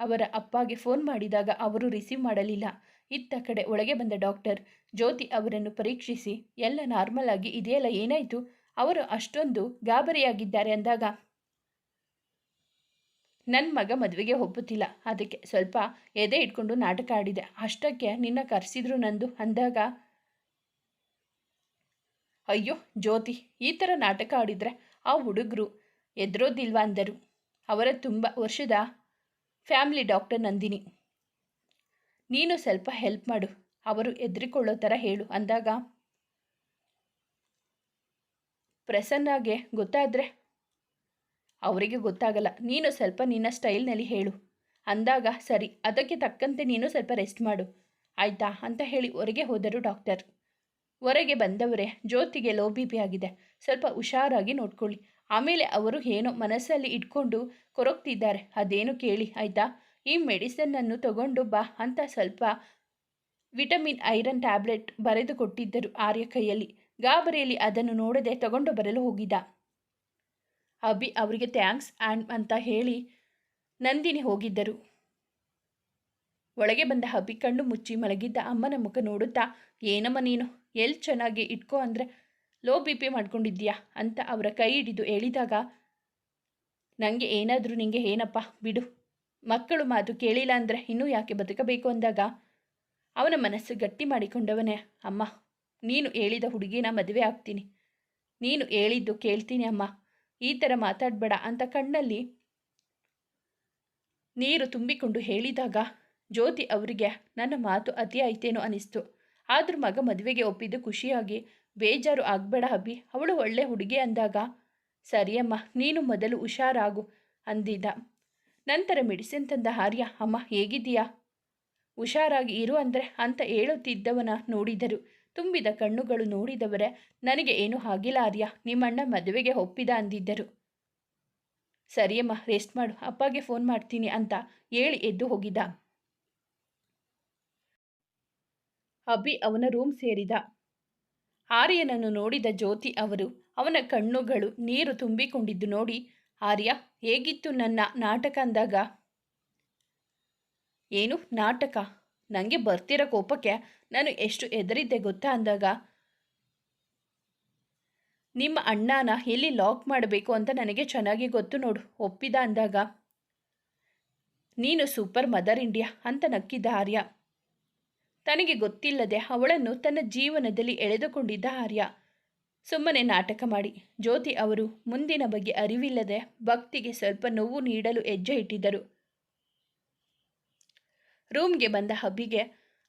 ಅವರ ಅಪ್ಪಗೆ ಫೋನ್ ಮಾಡಿದಾಗ ಅವರು ರಿಸೀವ್ ಮಾಡಲಿಲ್ಲ. ಇತ್ತ ಕಡೆ ಒಳಗೆ ಬಂದ ಡಾಕ್ಟರ್, ಜ್ಯೋತಿ ಅವರನ್ನು ಪರೀಕ್ಷಿಸಿ, ಎಲ್ಲ ನಾರ್ಮಲ್ ಆಗಿ ಇದೆಯಲ್ಲ ಏನಾಯಿತು? ಅವರು ಅಷ್ಟೊಂದು ಗಾಬರಿಯಾಗಿದ್ದಾರೆ ಅಂದಾಗ ನನ್ನ ಮಗ ಮದುವೆಗೆ ಒಪ್ಪುತ್ತಿಲ್ಲ ಅದಕ್ಕೆ ಸ್ವಲ್ಪ ಎದೆ ಇಟ್ಕೊಂಡು ನಾಟಕ ಆಡಿದೆ. ಅಷ್ಟಕ್ಕೆ ನಿನ್ನ ಕರೆಸಿದ್ರು ನಂದು ಅಂದಾಗ ಅಯ್ಯೋ ಜ್ಯೋತಿ, ಈ ಥರ ನಾಟಕ ಆಡಿದರೆ ಆ ಹುಡುಗರು ಎದ್ರೋದಿಲ್ವಾ ಅಂದರು. ಅವರ ತುಂಬ ವರ್ಷದ ಫ್ಯಾಮಿಲಿ ಡಾಕ್ಟರ್ ನಂದಿನಿ. ನೀನು ಸ್ವಲ್ಪ ಹೆಲ್ಪ್ ಮಾಡು, ಅವರು ಎದ್ರಿಕೊಳ್ಳೋ ಥರ ಹೇಳು ಅಂದಾಗ, ಪ್ರಸನ್ನಾಗೆ ಗೊತ್ತಾದರೆ? ಅವರಿಗೆ ಗೊತ್ತಾಗಲ್ಲ, ನೀನು ಸ್ವಲ್ಪ ನಿನ್ನ ಸ್ಟೈಲ್ನಲ್ಲಿ ಹೇಳು ಅಂದಾಗ, ಸರಿ, ಅದಕ್ಕೆ ತಕ್ಕಂತೆ ನೀನು ಸ್ವಲ್ಪ ರೆಸ್ಟ್ ಮಾಡು, ಆಯಿತಾ? ಅಂತ ಹೇಳಿ ಹೊರಗೆ ಹೋದರು ಡಾಕ್ಟರ್. ಹೊರಗೆ ಬಂದವರೇ, ಜ್ಯೋತಿಗೆ ಲೋ ಬಿ ಆಗಿದೆ, ಸ್ವಲ್ಪ ಹುಷಾರಾಗಿ ನೋಡ್ಕೊಳ್ಳಿ ಆಮೇಲೆ ಅವರು ಏನೋ ಮನಸ್ಸಲ್ಲಿ ಇಟ್ಕೊಂಡು ಕೊರಗ್ತಿದ್ದಾರೆ. ಅದೇನು ಕೇಳಿ, ಆಯಿತಾ? ಈ ಮೆಡಿಸನ್ನನ್ನು ತಗೊಂಡು ಬಾ ಅಂತ ಸ್ವಲ್ಪ ವಿಟಮಿನ್, ಐರನ್ ಟ್ಯಾಬ್ಲೆಟ್ ಬರೆದು ಕೊಟ್ಟಿದ್ದರು ಆರ್ಯ ಕೈಯಲ್ಲಿ. ಗಾಬರಿಯಲ್ಲಿ ಅದನ್ನು ನೋಡದೆ ತಗೊಂಡು ಬರಲು ಹೋಗಿದ್ದ. ಅಭಿ, ಅವರಿಗೆ ಥ್ಯಾಂಕ್ಸ್ ಆ್ಯಂಡ್ ಅಂತ ಹೇಳಿ ನಂದಿನಿ ಹೋಗಿದ್ದರು. ಒಳಗೆ ಬಂದ ಅಭಿ ಕಣ್ಣು ಮುಚ್ಚಿ ಮಲಗಿದ್ದ ಅಮ್ಮನ ಮುಖ ನೋಡುತ್ತಾ, ಏನಮ್ಮ ನೀನು? ಎಲ್ಲಿ ಚೆನ್ನಾಗಿ ಇಟ್ಕೋ ಅಂದರೆ ಲೋ ಬಿ ಪಿ ಮಾಡ್ಕೊಂಡಿದ್ದೀಯಾ ಅಂತ ಅವರ ಕೈ ಹಿಡಿದು ಹೇಳಿದಾಗ ನನಗೆ ಏನಾದರೂ ನಿಮಗೆ ಏನಪ್ಪ, ಬಿಡು. ಮಕ್ಕಳು ಮಾತು ಕೇಳಿಲ್ಲ ಅಂದರೆ ಇನ್ನೂ ಯಾಕೆ ಬದುಕಬೇಕು? ಅಂದಾಗ, ಅವನ ಮನಸ್ಸು ಗಟ್ಟಿ ಮಾಡಿಕೊಂಡವನೇ ಅಮ್ಮ. ನೀನು ಹೇಳಿದ ಹುಡುಗಿನ ಮದುವೆ ಆಗ್ತೀನಿ. ನೀನು ಹೇಳಿದ್ದು ಕೇಳ್ತೀನಿ ಅಮ್ಮ. ಈ ಥರ ಮಾತಾಡಬೇಡ ಅಂತ ಕಣ್ಣಲ್ಲಿ ನೀರು ತುಂಬಿಕೊಂಡು ಹೇಳಿದಾಗ, ಜ್ಯೋತಿ ಅವರಿಗೆ, ನನ್ನ ಮಾತು ಅತಿ ಆಯ್ತೇನೋ ಅನಿಸ್ತು. ಆದರೂ ಮಗ ಮದುವೆಗೆ ಒಪ್ಪಿದ್ದು ಖುಷಿಯಾಗಿ ಬೇಜಾರು ಆಗಬೇಡ ಅಭಿ, ಅವಳು ಒಳ್ಳೆ ಹುಡುಗಿ ಅಂದಾಗ. ಸರಿಯಮ್ಮ, ನೀನು ಮೊದಲು ಹುಷಾರಾಗು ಅಂದಿದ್ದ. ನಂತರ ಮೆಡಿಸಿನ್ ತಂದ ಆರ್ಯ, ಅಮ್ಮ ಹೇಗಿದ್ದೀಯಾ? ಹುಷಾರಾಗಿ ಇರು ಅಂದರೆ ಅಂತ ಹೇಳುತ್ತಿದ್ದವನ ನೋಡಿದರು. ತುಂಬಿದ ಕಣ್ಣುಗಳು ನೋಡಿದವರೇ, ನನಗೆ ಏನೂ ಆಗಿಲ್ಲ ಆರ್ಯ, ನಿಮ್ಮಣ್ಣ ಮದುವೆಗೆ ಒಪ್ಪಿದ ಅಂದಿದ್ದರು. ಸರಿಯಮ್ಮ, ರೆಸ್ಟ್ ಮಾಡು, ಅಪ್ಪಗೆ ಫೋನ್ ಮಾಡ್ತೀನಿ ಅಂತ ಹೇಳಿ ಎದ್ದು ಹೋಗಿದ್ದ. ಅಭಿ ಅವನ ರೂಮ್ ಸೇರಿದ. ಆರ್ಯನನ್ನು ನೋಡಿದ ಜ್ಯೋತಿ ಅವರು ಅವನ ಕಣ್ಣುಗಳು ನೀರು ತುಂಬಿಕೊಂಡಿದ್ದು ನೋಡಿ, ಆರ್ಯ, ಹೇಗಿತ್ತು ನನ್ನ ನಾಟಕ ಅಂದಾಗ? ಏನು ನಾಟಕ? ನನಗೆ ಬರ್ತಿರೋ ಕೋಪಕ್ಕೆ ನಾನು ಎಷ್ಟು ಹೆದರಿದ್ದೆ ಗೊತ್ತಾ ಅಂದಾಗ? ನಿಮ್ಮ ಅಣ್ಣನ ಎಲ್ಲಿ ಲಾಕ್ ಮಾಡಬೇಕು ಅಂತ ನನಗೆ ಚೆನ್ನಾಗಿ ಗೊತ್ತು ನೋಡು, ಒಪ್ಪಿದ ಅಂದಾಗ? ನೀನು ಸೂಪರ್ ಮದರ್ ಇಂಡಿಯಾ, ಅಂತ ನಕ್ಕಿದ್ದ ಆರ್ಯ. ತನಗೆ ಗೊತ್ತಿಲ್ಲದೆ ಅವಳನ್ನು ತನ್ನ ಜೀವನದಲ್ಲಿ ಎಳೆದುಕೊಂಡಿದ್ದ ಆರ್ಯ. ಸುಮ್ಮನೆ ನಾಟಕ ಮಾಡಿ. ಜ್ಯೋತಿ ಅವರು ಮುಂದಿನ ಬಗ್ಗೆ ಅರಿವಿಲ್ಲದೆ ಭಕ್ತಿಗೆ ಸ್ವಲ್ಪ ನೋವು ನೀಡಲು ಹೆಜ್ಜೆ ಇಟ್ಟಿದ್ದರು. ರೂಮ್ಗೆ ಬಂದ ಹಬ್ಬಿಗೆ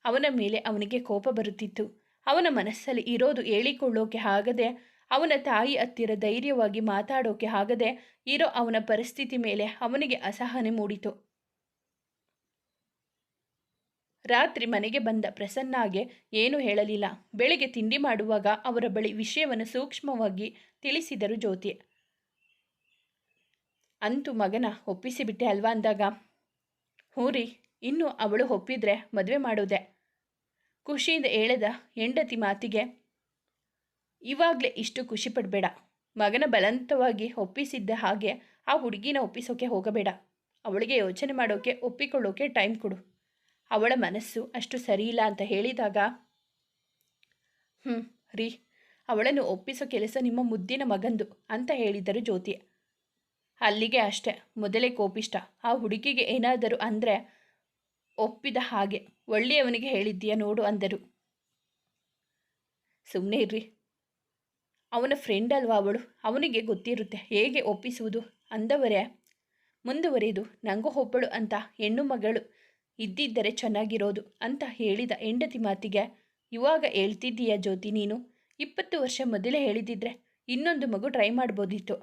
ಅವನ ಮೇಲೆ ಅವನಿಗೆ ಕೋಪ ಬರುತ್ತಿತ್ತು. ಅವನ ಮನಸ್ಸಲ್ಲಿ ಇರೋದು ಹೇಳಿಕೊಳ್ಳೋಕೆ ಆಗದೆ, ಅವನ ತಾಯಿ ಹತ್ತಿರ ಧೈರ್ಯವಾಗಿ ಮಾತಾಡೋಕೆ ಆಗದೆ ಇರೋ ಅವನ ಪರಿಸ್ಥಿತಿ ಮೇಲೆ ಅವನಿಗೆ ಅಸಹನೆ ಮೂಡಿತು. ರಾತ್ರಿ ಮನೆಗೆ ಬಂದ ಪ್ರಸನ್ನಾಗೆ ಏನೂ ಹೇಳಲಿಲ್ಲ. ಬೆಳಿಗ್ಗೆ ತಿಂಡಿ ಮಾಡುವಾಗ ಅವರ ಬಳಿ ವಿಷಯವನ್ನು ಸೂಕ್ಷ್ಮವಾಗಿ ತಿಳಿಸಿದರು ಜ್ಯೋತಿ. ಅಂತೂ ಮಗನ ಒಪ್ಪಿಸಿಬಿಟ್ಟೆ ಅಲ್ವಾ ಅಂದಾಗ? ಹ್ಞೂ ರೀ, ಇನ್ನು ಅವಳು ಒಪ್ಪಿದ್ರೆ ಮದುವೆ ಮಾಡೋದೆ ಖುಷಿಯಿಂದ ಹೇಳದ ಹೆಂಡತಿ ಮಾತಿಗೆ, ಇವಾಗಲೇ ಇಷ್ಟು ಖುಷಿ ಪಡಬೇಡ. ಮಗನ ಬಲವಂತವಾಗಿ ಒಪ್ಪಿಸಿದ್ದ ಹಾಗೆ ಆ ಹುಡುಗಿನ ಒಪ್ಪಿಸೋಕೆ ಹೋಗಬೇಡ. ಅವಳಿಗೆ ಯೋಚನೆ ಮಾಡೋಕೆ, ಒಪ್ಪಿಕೊಳ್ಳೋಕೆ ಟೈಮ್ ಕೊಡು. ಅವಳ ಮನಸ್ಸು ಅಷ್ಟು ಸರಿಯಿಲ್ಲ ಅಂತ ಹೇಳಿದಾಗ ಹ್ಞೂ ರೀ, ಅವಳನ್ನು ಒಪ್ಪಿಸೋ ಕೆಲಸ ನಿಮ್ಮ ಮುದ್ದಿನ ಮಗಂದು, ಅಂತ ಹೇಳಿದರು ಜ್ಯೋತಿ. ಅಲ್ಲಿಗೆ ಅಷ್ಟೆ, ಮೊದಲೇ ಕೋಪಿಷ್ಟ. ಆ ಹುಡುಗಿಗೆ ಏನಾದರೂ ಅಂದರೆ ಒಪ್ಪಿದ ಹಾಗೆ, ಒಳ್ಳೆಯವನಿಗೆ ಹೇಳಿದ್ದೀಯ ನೋಡು, ಅಂದರು. ಸುಮ್ಮನೆ ಇರ್ರಿ. ಅವನ ಫ್ರೆಂಡ್ ಅಲ್ವಾ ಅವಳು? ಅವನಿಗೆ ಗೊತ್ತಿರುತ್ತೆ, ಹೇಗೆ ಒಪ್ಪಿಸುವುದು? ಅಂದವರೇ, ಮುಂದುವರಿದು, ನಂಗೂ ಒಬ್ಬಳು ಅಂತ ಹೆಣ್ಣು ಮಗಳು ಇದ್ದಿದ್ದರೆ ಚೆನ್ನಾಗಿರೋದು ಅಂತ ಹೇಳಿದ ಹೆಂಡತಿ ಮಾತಿಗೆ. ಇವಾಗ ಹೇಳ್ತಿದ್ದೀಯ ಜ್ಯೋತಿ ನೀನು? ಇಪ್ಪತ್ತು ವರ್ಷ ಮೊದಲೇ ಹೇಳಿದಿದ್ರೆ ಇನ್ನೊಂದು ಮಗು ಟ್ರೈ ಮಾಡ್ಬೋದಿತ್ತು.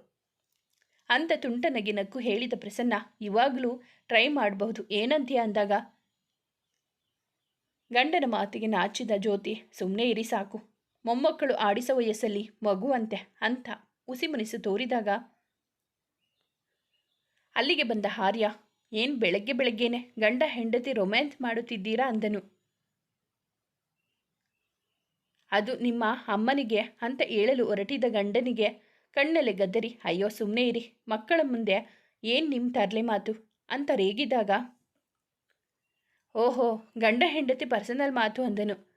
ಅಂತ ತುಂಟನಗಿ ನಕ್ಕು ಹೇಳಿದ ಪ್ರಸನ್ನ, ಇವಾಗಲೂ ಟ್ರೈ ಮಾಡಬಹುದು ಏನಂತೀಯ ಅಂದಾಗ? ಗಂಡನ ಮಾತಿಗೆ ನಾಚಿದ ಜ್ಯೋತಿ ಸುಮ್ಮನೆ ಇರಿ ಸಾಕು, ಮೊಮ್ಮಕ್ಕಳು ಆಡಿಸ ವಯಸ್ಸಲ್ಲಿ ಮಗುವಂತೆ ಅಂತ ಉಸಿಮುನಿಸು ತೋರಿದಾಗ, ಅಲ್ಲಿಗೆ ಬಂದ ಹಾರ್ಯ ಏನು ಬೆಳಗ್ಗೆ ಬೆಳಗ್ಗೆನೆ ಗಂಡ ಹೆಂಡತಿ ರೊಮ್ಯಾನ್ಸ್ ಮಾಡುತ್ತಿದ್ದೀರಾ ಅಂದನು. ಅದು ನಿಮ್ಮ ಅಮ್ಮನಿಗೆ ಅಂತ ಹೇಳಲು ಹೊರಟಿದ ಗಂಡನಿಗೆ ಕಣ್ಣಲ್ಲಿ ಗದ್ದರಿ, ಅಯ್ಯೋ ಸುಮ್ಮನೆ ಇರಿ, ಮಕ್ಕಳ ಮುಂದೆ ಏನು ನಿಮ್ಮ ತರಲೆ ಮಾತು? ಅಂತ ರೇಗಿದಾಗ, ಓಹೋ, ಗಂಡ ಹೆಂಡತಿ ಪರ್ಸನಲ್ ಮಾತು ಅಂದನು.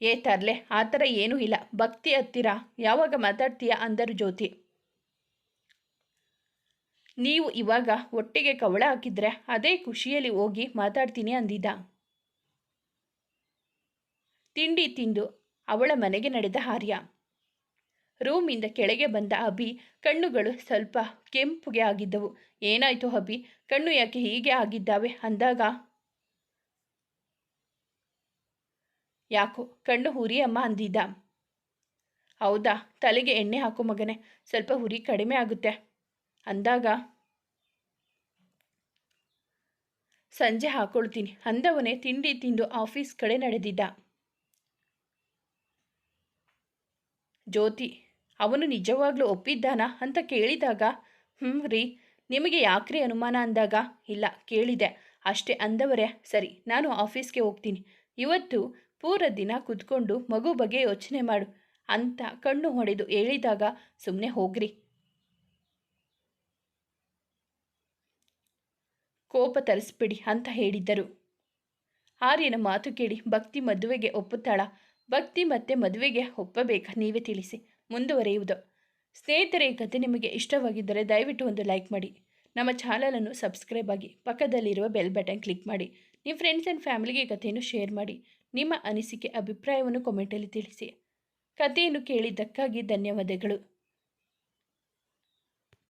ಏ ತರಲೆ, ಆ ಥರ ಏನೂ ಇಲ್ಲ. ಭಕ್ತಿ ಹತ್ತಿರ. ಯಾವಾಗ ಮಾತಾಡ್ತೀಯಾ? ಅಂದರು ಜ್ಯೋತಿ. ನೀವು ಇವಾಗ ಒಟ್ಟಿಗೆ ಕವಳ ಹಾಕಿದ್ರೆ ಅದೇ ಖುಷಿಯಲ್ಲಿ ಹೋಗಿ ಮಾತಾಡ್ತೀನಿ ಅಂದಿದ್ದ. ತಿಂಡಿ ತಿಂದು ಅವಳ ಮನೆಗೆ ನಡೆದ ಆರ್ಯ ರೂಮಿಂದ ಕೆಳಗೆ ಬಂದ ಅಭಿ ಕಣ್ಣುಗಳು ಸ್ವಲ್ಪ ಕೆಂಪುಗೆ ಆಗಿದ್ದವು. ಏನಾಯ್ತು ಅಭಿ? ಕಣ್ಣು ಯಾಕೆ ಹೀಗೆ ಆಗಿದ್ದಾವೆ ಅಂದಾಗ? ಯಾಕೋ ಕಣ್ಣು ಹುರಿ ಅಮ್ಮ ಅಂದಿದ್ದ. ಹೌದಾ? ತಲೆಗೆ ಎಣ್ಣೆ ಹಾಕೋ ಮಗನೇ. ಸ್ವಲ್ಪ ಹುರಿ ಕಡಿಮೆ ಆಗುತ್ತೆ. ಅಂದಾಗ ಸಂಜೆ ಹಾಕೊಳ್ತೀನಿ. ಅಂದವನೇ ತಿಂಡಿ ತಿಂದು ಆಫೀಸ್ ಕಡೆ ನಡೆದಿದ್ದ. ಜ್ಯೋತಿ, ಅವನು ನಿಜವಾಗ್ಲೂ ಒಪ್ಪಿದ್ದಾನಾ ಅಂತ ಕೇಳಿದಾಗ ಹ್ಞೂ ರೀ, ನಿಮಗೆ ಯಾಕ್ರಿ ಅನುಮಾನ ಅಂದಾಗ? ಇಲ್ಲ, ಕೇಳಿದೆ. ಅಷ್ಟೇ ಅಂದವರೇ, ಸರಿ, ನಾನು ಆಫೀಸ್ಗೆ ಹೋಗ್ತೀನಿ. ಇವತ್ತು ಪೂರ ದಿನ ಕುತ್ಕೊಂಡು ಮಗು ಬಗ್ಗೆ ಯೋಚನೆ ಮಾಡು ಅಂತ ಕಣ್ಣು ಹೊಡೆದು ಹೇಳಿದಾಗ ಸುಮ್ಮನೆ ಹೋಗ್ರಿ. ಕೋಪ ತರಿಸ್ಬಿಡಿ ಅಂತ ಹೇಳಿದ್ದರು. ಆರ್ಯನ ಮಾತು ಕೇಳಿ ಭಕ್ತಿ ಮದುವೆಗೆ ಒಪ್ಪುತ್ತಾಳ. ಭಕ್ತಿ ಮತ್ತೆ ಮದುವೆಗೆ ಒಪ್ಪಬೇಕಾ ನೀವೇ ತಿಳಿಸಿ, ಮುಂದುವರೆಯುವುದು. ಸ್ನೇಹಿತರೆ, ಈ ಕಥೆ ನಿಮಗೆ ಇಷ್ಟವಾಗಿದ್ದರೆ ದಯವಿಟ್ಟು ಒಂದು ಲೈಕ್ ಮಾಡಿ. ನಮ್ಮ ಚಾನಲನ್ನು ಸಬ್ಸ್ಕ್ರೈಬ್ ಆಗಿ ಪಕ್ಕದಲ್ಲಿರುವ ಬೆಲ್ ಬಟನ್ ಕ್ಲಿಕ್ ಮಾಡಿ. ನಿಮ್ಮ ಫ್ರೆಂಡ್ಸ್ ಆ್ಯಂಡ್ ಫ್ಯಾಮಿಲಿಗೆ ಕಥೆಯನ್ನು ಶೇರ್ ಮಾಡಿ. ನಿಮ್ಮ ಅನಿಸಿಕೆ, ಅಭಿಪ್ರಾಯವನ್ನು ಕಾಮೆಂಟಲ್ಲಿ ತಿಳಿಸಿ. ಕಥೆಯನ್ನು ಕೇಳಿದ್ದಕ್ಕಾಗಿ ಧನ್ಯವಾದಗಳು.